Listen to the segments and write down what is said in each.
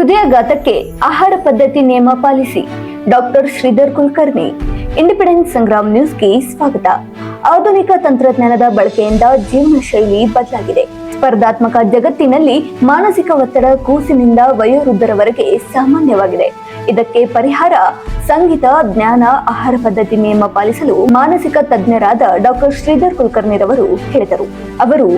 ಹೃದಯಾಘಾತಕ್ಕೆ ಆಹಾರ ಪದ್ಧತಿ ನಿಯಮ ಪಾಲಿಸಿ ಡಾಕ್ಟರ್ ಶ್ರೀಧರ್ ಕುಲಕರ್ಣಿ, ಇಂಡಿಪೆಂಡೆನ್ಸ್ ಸಂಗ್ರಾಮ್ ನ್ಯೂಸ್ಗೆ ಸ್ವಾಗತ. ಆಧುನಿಕ ತಂತ್ರಜ್ಞಾನದ ಬಳಕೆಯಿಂದ ಜೀವನ ಶೈಲಿ ಬದಲಾಗಿದೆ. ಸ್ಪರ್ಧಾತ್ಮಕ ಜಗತ್ತಿನಲ್ಲಿ ಮಾನಸಿಕ ಒತ್ತಡ ಕೂಸಿನಿಂದ ವಯೋವೃದ್ಧರವರೆಗೆ ಸಾಮಾನ್ಯವಾಗಿದೆ. ಇದಕ್ಕೆ ಪರಿಹಾರ ಸಂಗೀತ, ಜ್ಞಾನ, ಆಹಾರ ಪದ್ಧತಿ ನಿಯಮ ಪಾಲಿಸಲು ಮಾನಸಿಕ ತಜ್ಞರಾದ ಡಾಕ್ಟರ್ ಶ್ರೀಧರ್ ಕುಲಕರ್ಣಿರವರು ಹೇಳಿದರು. ಅವರು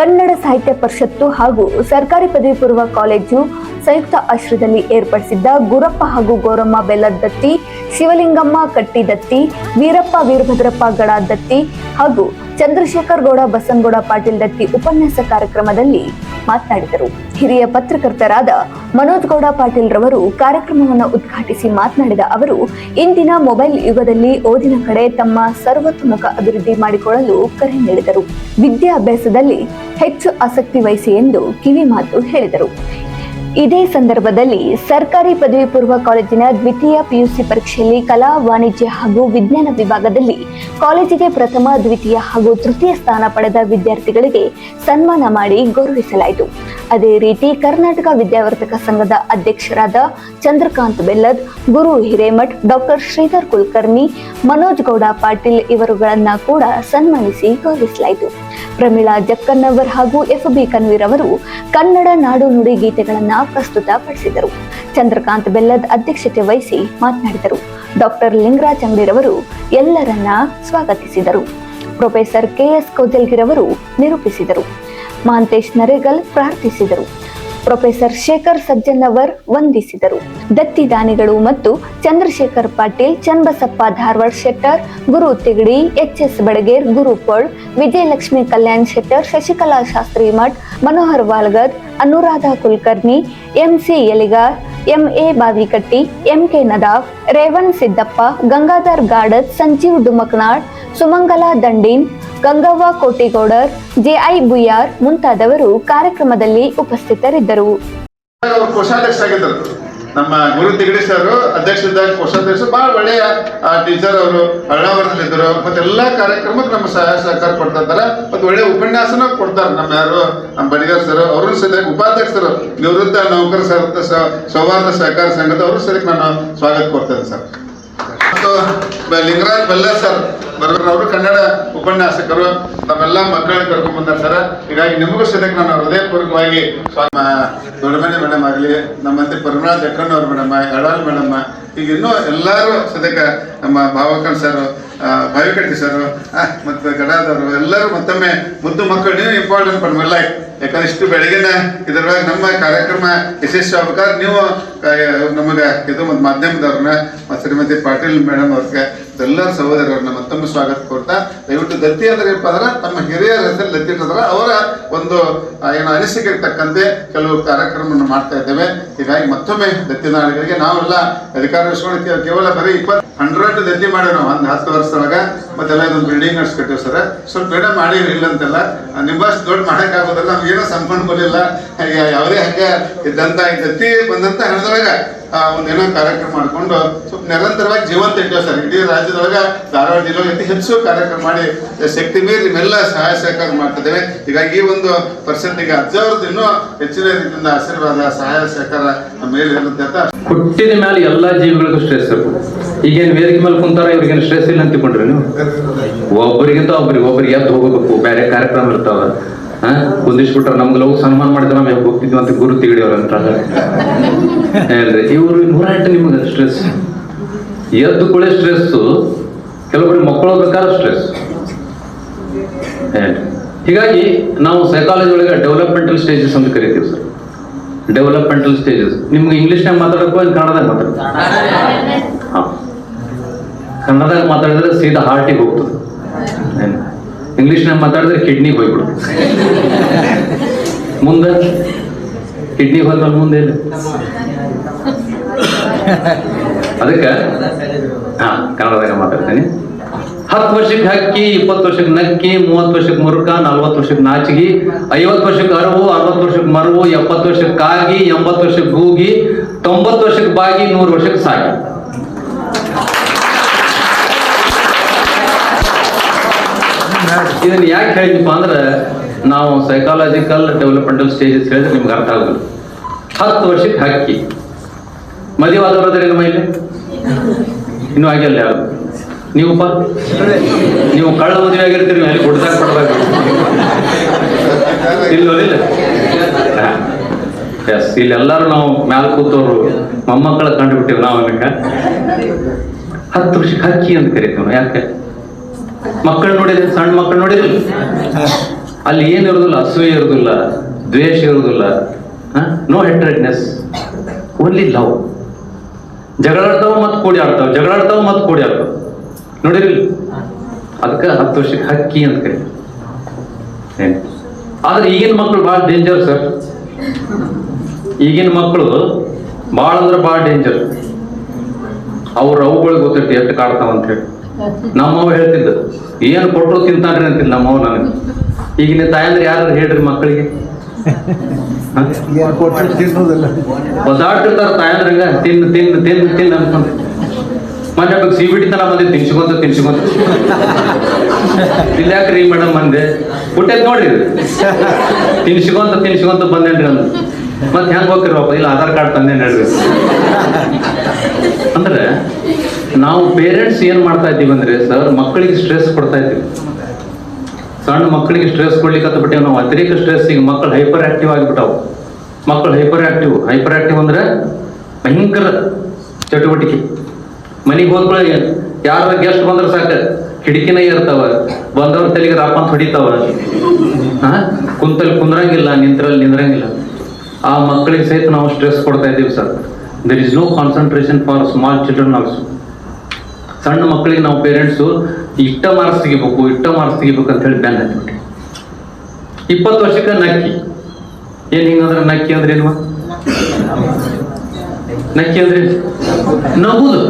ಕನ್ನಡ ಸಾಹಿತ್ಯ ಪರಿಷತ್ತು ಹಾಗೂ ಸರ್ಕಾರಿ ಪದವಿ ಪೂರ್ವ ಕಾಲೇಜು ಸಂಯುಕ್ತ ಆಶ್ರಯದಲ್ಲಿ ಏರ್ಪಡಿಸಿದ್ದ ಗುರಪ್ಪ ಹಾಗೂ ಗೌರಮ್ಮ ಬೆಲ್ಲದತ್ತಿ, ಶಿವಲಿಂಗಮ್ಮ ಕಟ್ಟಿದತ್ತಿ, ವೀರಪ್ಪ ವೀರಭದ್ರಪ್ಪ ಗಡ ದತ್ತಿ ಹಾಗೂ ಚಂದ್ರಶೇಖರ್ ಗೌಡ, ಬಸನಗೌಡ ಪಾಟೀಲ್ ದತ್ತಿ ಉಪನ್ಯಾಸ ಕಾರ್ಯಕ್ರಮದಲ್ಲಿ ಮಾತನಾಡಿದರು. ಹಿರಿಯ ಪತ್ರಕರ್ತರಾದ ಮನೋಜ್ ಗೌಡ ಪಾಟೀಲ್ ರವರು ಕಾರ್ಯಕ್ರಮವನ್ನು ಉದ್ಘಾಟಿಸಿ ಮಾತನಾಡಿದ ಅವರು, ಇಂದಿನ ಮೊಬೈಲ್ ಯುಗದಲ್ಲಿ ಓದಿನ ಕಡೆ ತಮ್ಮ ಸರ್ವತೋಮುಖ ಅಭಿವೃದ್ಧಿ ಮಾಡಿಕೊಳ್ಳಲು ಕರೆ ನೀಡಿದರು. ವಿದ್ಯಾಭ್ಯಾಸದಲ್ಲಿ ಹೆಚ್ಚು ಆಸಕ್ತಿ ವಹಿಸಿ ಎಂದು ಕಿವಿ ಮಾತು ಹೇಳಿದರು. ಇದೇ ಸಂದರ್ಭದಲ್ಲಿ ಸರ್ಕಾರಿ ಪದವಿ ಪೂರ್ವ ಕಾಲೇಜಿನ ದ್ವಿತೀಯ ಪಿಯುಸಿ ಪರೀಕ್ಷೆಯಲ್ಲಿ ಕಲಾ, ವಾಣಿಜ್ಯ ಹಾಗೂ ವಿಜ್ಞಾನ ವಿಭಾಗದಲ್ಲಿ ಕಾಲೇಜಿಗೆ ಪ್ರಥಮ, ದ್ವಿತೀಯ ಹಾಗೂ ತೃತೀಯ ಸ್ಥಾನ ಪಡೆದ ವಿದ್ಯಾರ್ಥಿಗಳಿಗೆ ಸನ್ಮಾನ ಮಾಡಿ ಗೌರವಿಸಲಾಯಿತು. ಅದೇ ರೀತಿ ಕರ್ನಾಟಕ ವಿದ್ಯಾವರ್ತಕ ಸಂಘದ ಅಧ್ಯಕ್ಷರಾದ ಚಂದ್ರಕಾಂತ್ ಬೆಲ್ಲದ್, ಗುರು ಹಿರೇಮಠ್, ಡಾಕ್ಟರ್ ಶ್ರೀಧರ್ ಕುಲಕರ್ಣಿ, ಮನೋಜ್ ಗೌಡ ಪಾಟೀಲ್ ಇವರುಗಳನ್ನ ಕೂಡ ಸನ್ಮಾನಿಸಿ ಗೌರವಿಸಲಾಯಿತು. ಪ್ರಮೀಳಾ ಜಕ್ಕನ್ನವರ್ ಹಾಗೂ ಎಫ್ ಬಿ ಕನ್ವೀರ್ ಅವರು ಕನ್ನಡ ನಾಡು ನುಡಿ ಗೀತೆಗಳನ್ನ ಪ್ರಸ್ತುತಪಡಿಸಿದರು. ಚಂದ್ರಕಾಂತ್ ಬೆಲ್ಲದ್ ಅಧ್ಯಕ್ಷತೆ ವಹಿಸಿ ಮಾತನಾಡಿದರು. ಡಾಕ್ಟರ್ ಲಿಂಗರಾಜ್ ಅಂಗಡಿರವರು ಎಲ್ಲರನ್ನ ಸ್ವಾಗತಿಸಿದರು. ಪ್ರೊಫೆಸರ್ ಕೆಎಸ್ ಕೌಜಲ್ಗಿರವರು ನಿರೂಪಿಸಿದರು. ಮಹಾಂತೇಶ್ ನರೇಗಲ್ ಪ್ರಾರ್ಥಿಸಿದರು. ಪ್ರೊಫೆಸರ್ ಶೇಖರ್ ಸಜ್ಜನವರ್ ವಂದಿಸಿದರು. ದತ್ತಿ ದಾನಿಗಳು ಮತ್ತು Chandrashekhar Patil, Channabasappa Dharwad Shettar, Guru Tigadi, H S Badager, Guru Pol, Vijayalakshmi Kalyan Shettar, Shashikala Shastri Math, Manohar Walgad, Anuradha Kulkarni M C Eligar M A Bavikatti M K Nadaf Revan Siddappa, Gangadhar Gadat Sanjeev Dumaknal, Sumangala Dandin, Gangavva Kotigoudar, J I Buyar ಮುಂತಾದವರು ಕಾರ್ಯಕ್ರಮದಲ್ಲಿ ಉಪಸ್ಥಿತರಿದ್ದರು. ನಮ್ಮ ಗುರು Tigadi sir, ಅಧ್ಯಕ್ಷರಿದ್ದಾಗ ಕೋಶಾಧ್ಯಕ್ಷ ಬಹಳ ಒಳ್ಳೆಯ teacher ಅವರು ಅಳ್ಳಾವರದಲ್ಲಿದ್ದರು ಮತ್ತೆ ಎಲ್ಲಾ ಕಾರ್ಯಕ್ರಮಕ್ಕೆ ನಮ್ಮ ಸಹಾಯ ಸಹಕಾರ ಕೊಡ್ತಾ ಇದ್ದಾರೆ ಮತ್ತೆ ಒಳ್ಳೆ ಉಪನ್ಯಾಸನ ಕೊಡ್ತಾರೆ ನಮ್ಮ ಯಾರು, ನಮ್ಮ ಬಡಿಗಾರ್ ಸರ್, ಅವರು ಸದ್ಯ ಉಪಾಧ್ಯಕ್ಷರು, ನಿವೃತ್ತ ನೌಕರ ಸರ್ ಸೌಹಾರ್ದ ಸಹಕಾರ ಸಂಘದ ಅವರು ಸದ್ಯಕ್ಕೆ ನಾನು ಸ್ವಾಗತ ಕೊಡ್ತೇನೆ ಸರ್. ಲಿಂಗರಾಜ್ ಬೆಲ್ಲ ಸರ್ ಬರ್ಬೇಕು ಅವರು ಕನ್ನಡ ಉಪನ್ಯಾಸಕರು ನಮ್ಮೆಲ್ಲ ಮಕ್ಕಳನ್ನ ಕರ್ಕೊಂಡ್ ಬಂದಾರ ಸರ್. ಹೀಗಾಗಿ ನಿಮಗೂ ಸದ್ಯಕ್ಕೆ ನಾನು ಹೃದಯಪೂರ್ವಕವಾಗಿ ದೊಡ್ಡಮನೆ ಮೇಡಮ್ ಆಗಲಿ, ನಮ್ಮಂತೆ ಪರಿಮಳಾ ಜಕ್ಕಣ್ಣ ಅವ್ರ ಮೇಡಮ್ ಮೇಡಮ್ಮ ಮೇಡಮ್ ಈಗ ಇನ್ನೂ ಎಲ್ಲರೂ ಸದ್ಯಕ್ಕೆ ನಮ್ಮ ಭಾವಕಣ್ ಸರ್ ಭಾವಿಕಟ್ಟಿ ಸರ್ ಮತ್ತು ಗಡಾದವರು ಎಲ್ಲರೂ ಮತ್ತೊಮ್ಮೆ ಮುದ್ದು ಮಕ್ಕಳು ನೀವು ಇಂಪಾರ್ಟೆಂಟ್ ಪಡ್ಮೆಲ್ಲ ಯಾಕಂದ್ರೆ ಇಷ್ಟು ಬೆಳಗಿನ ಇದರೊಳಗೆ ನಮ್ಮ ಕಾರ್ಯಕ್ರಮ ಯಶಸ್ವಿ ಆಗ್ಬೇಕಾದ್ರೆ ನೀವು ನಮಗೆ ಇದು ಮತ್ತು ಮಾಧ್ಯಮದವ್ರನ್ನ, ಮತ್ತು ಶ್ರೀಮತಿ ಪಾಟೀಲ್ ಮೇಡಮ್ ಅವ್ರಿಗೆ, ಎಲ್ಲರ ಸಹೋದರರನ್ನ ಮತ್ತೊಮ್ಮೆ ಸ್ವಾಗತ ಕೊಡ್ತಾ ದಯವಿಟ್ಟು ದತ್ತಿ ಅಂದ್ರೆ ಏನಪ್ಪ ಅಂದ್ರೆ ತಮ್ಮ ಹಿರಿಯರ ಹೆಸರು ದತ್ತಿ ಇಟ್ಟಿದ್ರೆ ಅವರ ಒಂದು ಏನು ಅನಿಸಿಕೆ ಇರ್ತಕ್ಕಂತೆ ಕೆಲವು ಕಾರ್ಯಕ್ರಮವನ್ನು ಮಾಡ್ತಾ ಇದ್ದೇವೆ. ಹೀಗಾಗಿ ಮತ್ತೊಮ್ಮೆ ದತ್ತಿ ನಾಡಿಗಳಿಗೆ ನಾವೆಲ್ಲ ಅಧಿಕಾರ ಕೇವಲ ಬರೀ ಇಪ್ಪತ್ತು ಹಂಡ್ರೆಡ್ ದತ್ತಿ ಮಾಡೋಣ ನಾವು ಒಂದು ಹತ್ತು ವರ್ಷದೊಳಗ, ಮತ್ತೆಲ್ಲ ಇದೊಂದು ಬಿಲ್ಡಿಂಗ್ ನಡ್ಸ್ಕೊಟ್ಟಿವಿ ಸರ್. ಸ್ವಲ್ಪ ಬೇಡ ಮಾಡಿ ಇಲ್ಲ ಅಂತೆಲ್ಲ ನಿಮ್ಮಷ್ಟು ದೊಡ್ಡ ಮಾಡೋಕ್ಕಾಗೋದಿಲ್ಲ ನಮ್ಗೇನೋ ಸಂಪನ್ಮೂಲ ಇಲ್ಲ. ಯಾವುದೇ ಹಂಗೆ ಇದ್ದಂತ ದತ್ತಿ ಬಂದಂತ ಹಣದೊಳಗ. ಒಂದೇನೋ ಕಾರ್ಯಕ್ರಮ ಮಾಡ್ಕೊಂಡು ಸ್ವಲ್ಪ ನಿರಂತರವಾಗಿ ಜೀವಂತ ಇಟ್ಟಿವಿ ಸರ್. ಇಡೀ ರಾಜ್ಯದೊಳಗೆ ಧಾರವಾಡ ಜಿಲ್ಲೆ ಅತಿ ಹೆಚ್ಚು ಕಾರ್ಯಕ್ರಮ ಮಾಡಿ ಶಕ್ತಿ ಮೀರಿ ನಿಮ್ಮೆಲ್ಲ ಸಹಾಯ ಸಹಕಾರ ಮಾಡ್ತಿದ್ದೇವೆ ಹೀಗಾಗಿ ಈ ಒಂದು ಪರ್ಸೆಂಟಿಗೆ ಅಜ್ಜವ್ರದ್ದು ಇನ್ನೂ ಹೆಚ್ಚಿನ ರೀತಿಯಿಂದ ಆಶೀರ್ವಾದ ಸಹಾಯ ಸಹಕಾರ ಮೇಲೆ ಇರುತ್ತೆ ಅಂತ ಹುಟ್ಟಿನ ಮೇಲೆ ಎಲ್ಲಾ ಜೀವಿಗಳಿಗೂ ಸ್ಟ್ರೆಸ್ ಈಗೇನು ವೇದಿಕೆ ಮೇಲೆ ಕುಂತಾರ ಇವ್ರಿಗೇನು ಸ್ಟ್ರೆಸ್ ಇಲ್ಲ ಅಂತ ನೀವು ಒಬ್ಬರಿಗಿಂತ ಒಬ್ರಿಗೆ ಒಬ್ರಿಗೆ ಎದ್ದು ಹೋಗಬೇಕು ಬೇರೆ ಕಾರ್ಯಕ್ರಮ ಇರ್ತಾವ. ಕುಂದಿಸ್ಬಿಟ್ರೆ ನಮ್ಗೆ ಲವ್ ಸನ್ಮಾನ ಮಾಡಿದ್ರೆ ನಾವು ಹೋಗ್ತಿದ್ವಿ ಅಂತ ಗುರು ತಿಗಡಿಯವ್ರ ಅಂತ ಹೇಳ್ರಿ ಇವರು ನೂರ ಎಂಟು ನಿಮ್ಗೆ ಸ್ಟ್ರೆಸ್ ಎದ್ದು ಕೂಡ ಸ್ಟ್ರೆಸ್ ಕೆಲವೊಬ್ಬರು ಮಕ್ಕಳು ಬೇಕಾದ್ರೆ ಸ್ಟ್ರೆಸ್ ಹೀಗಾಗಿ ನಾವು ಸೈಕಾಲಜಿ ಒಳಗೆ ಡೆವಲಪ್ಮೆಂಟಲ್ ಸ್ಟೇಜಸ್ ಅಂತ ಕರಿತೀವಿ ಸರ್. ಡೆವಲಪ್ಮೆಂಟಲ್ ಸ್ಟೇಜಸ್ ನಿಮ್ಗೆ ಇಂಗ್ಲೀಷ್ನಾಗ ಮಾತಾಡಬೇಕು ಏನು ಕನ್ನಡದಾಗ ಮಾತಾಡ್ತೀವಿ ಹಾ. ಕನ್ನಡದಾಗ ಮಾತಾಡಿದ್ರೆ ಸೀದಾ ಹಾರ್ಟಿಗೆ ಹೋಗ್ತದೆ. ಇಂಗ್ಲಿಷ್ನಾಗ ಮಾತಾಡಿದ್ರೆ ಕಿಡ್ನಿಗೆ ಹೋಗ್ಬಿಡು ಮುಂದೆ? ಕಿಡ್ನಿ ಹೋದ್ಮೇಲೆ ಮುಂದೆ ಅದಕ್ಕೆ? ಹಾ, ಕನ್ನಡದಾಗ ಮಾತಾಡ್ತೇನೆ. ಹತ್ತು ವರ್ಷಕ್ಕೆ ಹಕ್ಕಿ, ಇಪ್ಪತ್ತು ವರ್ಷಕ್ಕೆ ನಕ್ಕಿ, ಮೂವತ್ತು ವರ್ಷಕ್ಕೆ ಮುರುಕ, ನಲ್ವತ್ತು ವರ್ಷಕ್ಕೆ ನಾಚಿಗಿ, ಐವತ್ತು ವರ್ಷಕ್ಕೆ ಅರವು, ಅರವತ್ತು ವರ್ಷಕ್ಕೆ ಮರವು, ಎಪ್ಪತ್ತು ವರ್ಷಕ್ಕೆ ಕಾಗಿ, ಎಂಬತ್ತು ವರ್ಷಕ್ಕೆ ಗೂಗಿ, ತೊಂಬತ್ತು ವರ್ಷಕ್ಕೆ ಬಾಗಿ, ನೂರು ವರ್ಷಕ್ಕೆ ಸಾಗಿ. ಇದನ್ನ ಯಾಕೆ ಹೇಳಿದ್ನಪ್ಪ ಅಂದ್ರೆ ನಾವು ಸೈಕಾಲಜಿಕಲ್ ಡೆವಲಪ್ಮೆಂಟಲ್ ಸ್ಟೇಜಸ್ ಹೇಳಿದ್ರೆ ನಿಮ್ಗೆ ಅರ್ಥ ಆಗೋದು ಹತ್ತು ವರ್ಷಕ್ಕೆ ಹಕ್ಕಿ. ಮದುವೆ ನಮ್ಮ ಇಲ್ಲಿ ಇನ್ನೂ ಆಗಿಲ್ಲ ಯಾರು? ನೀವಪ್ಪ? ನೀವು ಕಳ್ಳ ಮದುವೆ ಆಗಿರ್ತೀರಿ, ನೀವು ಅಲ್ಲಿ ಕೊಡ್ದಾಗ ಕೊಡ್ದಾಗ ಇಲ್ಲ ಎಸ್ ಇಲ್ಲೆಲ್ಲರೂ ನಾವು ಮ್ಯಾಲ ಕೂತವ್ರು, ಮೊಮ್ಮಕ್ಕಳ ಕಂಡು ಬಿಟ್ಟಿವಿ ನಾವು ಹತ್ತು ವರ್ಷಕ್ಕೆ ಹಕ್ಕಿ ಅಂತ ಕರಿತೀವಿ ಯಾಕೆ? ಮಕ್ಕಳು ನೋಡಿದ್ರೆ ಸಣ್ಣ ಮಕ್ಕಳು ನೋಡಿದ್ರು? ಅಲ್ಲಿ ಏನು ಇರೋದಿಲ್ಲ, ಅಸೂಯೆ ಇರೋದಿಲ್ಲ, ದ್ವೇಷ ಇರೋದಿಲ್ಲ ನೋ ಹೆಟ್ರೆಡ್ನೆಸ್ ಓನ್ಲಿ ಲವ್ ಜಗಳಾಡ್ತಾವ ಮತ್ತೆ ಕೂಡಿ ಆಡ್ತಾವ ಜಗಳಾಡ್ತಾವ ಮತ್ತೆ ಕೂಡಿ ಆಡ್ತಾವ. ನೋಡಿರಿ ಅದಕ್ಕೆ ಹತ್ತು ವರ್ಷಕ್ಕೆ ಹಕ್ಕಿ ಅಂತ ಕರಿ ಆದ್ರೆ ಈಗಿನ ಮಕ್ಕಳು ಭಾಳ ಡೇಂಜರ್ ಸರ್ ಈಗಿನ ಮಕ್ಕಳು ಭಾಳ ಅಂದ್ರೆ ಭಾಳ ಡೇಂಜರ್ ಅವ್ರ ಅವುಗಳಿಗೆ ಗೊತ್ತೈತಿ ಎಷ್ಟು ಕಾಡ್ತಾವ ಅಂತ ಹೇಳಿ. ನಮ್ಮವ್ ಹೇಳ್ತಿದ್ದ ಏನು ಕೊಟ್ಟರು ತಿಂತಾನ್ರಿ ಅಂತಿಲ್ಲ ನಮ್ಮವ್ ನನಗೆ. ಈಗಿನ ತಾಯಂದ್ರೆ ಯಾರು ಹೇಳ್ರಿ ಮಕ್ಕಳಿಗೆ? ಒದಾಡ್ತಿರ್ತಾರ ತಾಯಂದ್ರಂಗ ತಿನ್ ತಿನ್ ತಿನ್ ತಿನ್ ಅನ್ಕೊಂಡ್ರಿ ಮತ್ತೆ ಅವಾಗ ಸಿ ಬಿಡಿ ತನ ಬಂದೆ, ತಿನ್ಸ್ಕೊಂತ ತಿನ್ಸ್ಕೊಂತ. ಇಲ್ಲಾಕ್ರಿ ಮೇಡಮ್? ಬಂದೆ ಹುಟ್ಟೆ ನೋಡ್ರಿ. ತಿನ್ಸ್ಕೊಂತ ತಿನ್ಸ್ಕೊಂತ ಬಂದೇನ್ರಿ ಅಂದ್ರೆ. ಮತ್ತೆ ಹೆಂಗ್ ಹೋಗ್ತಿರ್ವಪ್ಪ ಇಲ್ಲ, ಆಧಾರ್ ಕಾರ್ಡ್ ತಂದೆ ಹೇಳ್ರಿ ಅಂದ್ರೆ ನಾವು ಪೇರೆಂಟ್ಸ್ ಏನ್ ಮಾಡ್ತಾ ಇದ್ದೀವಿ ಅಂದ್ರೆ ಸರ್, ಮಕ್ಕಳಿಗೆ ಸ್ಟ್ರೆಸ್ ಕೊಡ್ತಾ ಇದ್ದೀವಿ. ಸಣ್ಣ ಮಕ್ಕಳಿಗೆ ಸ್ಟ್ರೆಸ್ ಕೊಡ್ಲಿಕ್ಕೆ ನಾವು. ಅತಿರೇಕ ಸ್ಟ್ರೆಸ್ ಈಗ ಮಕ್ಕಳು ಹೈಪರ್ ಆಕ್ಟಿವ್ ಆಗಿಬಿಟ್ಟಾವು. ಮಕ್ಕಳು ಹೈಪರ್ ಆಕ್ಟಿವ್ ಹೈಪರ್ ಆಕ್ಟಿವ್ ಅಂದ್ರೆ ಭಯಂಕರ ಚಟುವಟಿಕೆ. ಮನೆಗೆ ಹೋದ್ಕೊಳ್ಳಿ ಯಾರ ಗೆಸ್ಟ್ ಬಂದ್ರೆ ಸಾಕು. ಕಿಟಕಿನ ಇರ್ತಾವ. ಬಂದವ್ರ ತಲೆಗೆ ರಾಪಂತ ಹೊಡಿತಾವ. ಹಾ ಕುಂತಲ್ಲಿ ಕುಂದ್ರಂಗಿಲ್ಲ, ನಿಂತ್ರಲ್ಲಿ ನಿಂದ್ರಂಗಿಲ್ಲ. ಆ ಮಕ್ಕಳಿಗೆ ಸಹಿತ ನಾವು ಸ್ಟ್ರೆಸ್ ಕೊಡ್ತಾ ಇದ್ದೀವಿ sir. There is no concentration for small children also ಸಣ್ಣ ಮಕ್ಕಳಿಗೆ ನಾವು ಪೇರೆಂಟ್ಸು ಇಷ್ಟ ಮಾರ್ಕ್ಸ್ ತೆಗಿಬೇಕು ಇಷ್ಟ ಮಾರ್ಕ್ಸ್ ತೆಗಿಬೇಕು ಅಂತ ಹೇಳಿ ಬ್ಯಾನ್ ಹತ್ಬಿಟ್ಟು ಇಪ್ಪತ್ತು ವರ್ಷಕ್ಕೆ ನಕ್ಕಿ. ಏನ್ ಹಿಂಗಂದ್ರೆ ನಕ್ಕಿ ಅಂದ್ರೆ ಏನು ನಕ್ಕಿ ಅಂದ್ರೆ? ನಗುದು.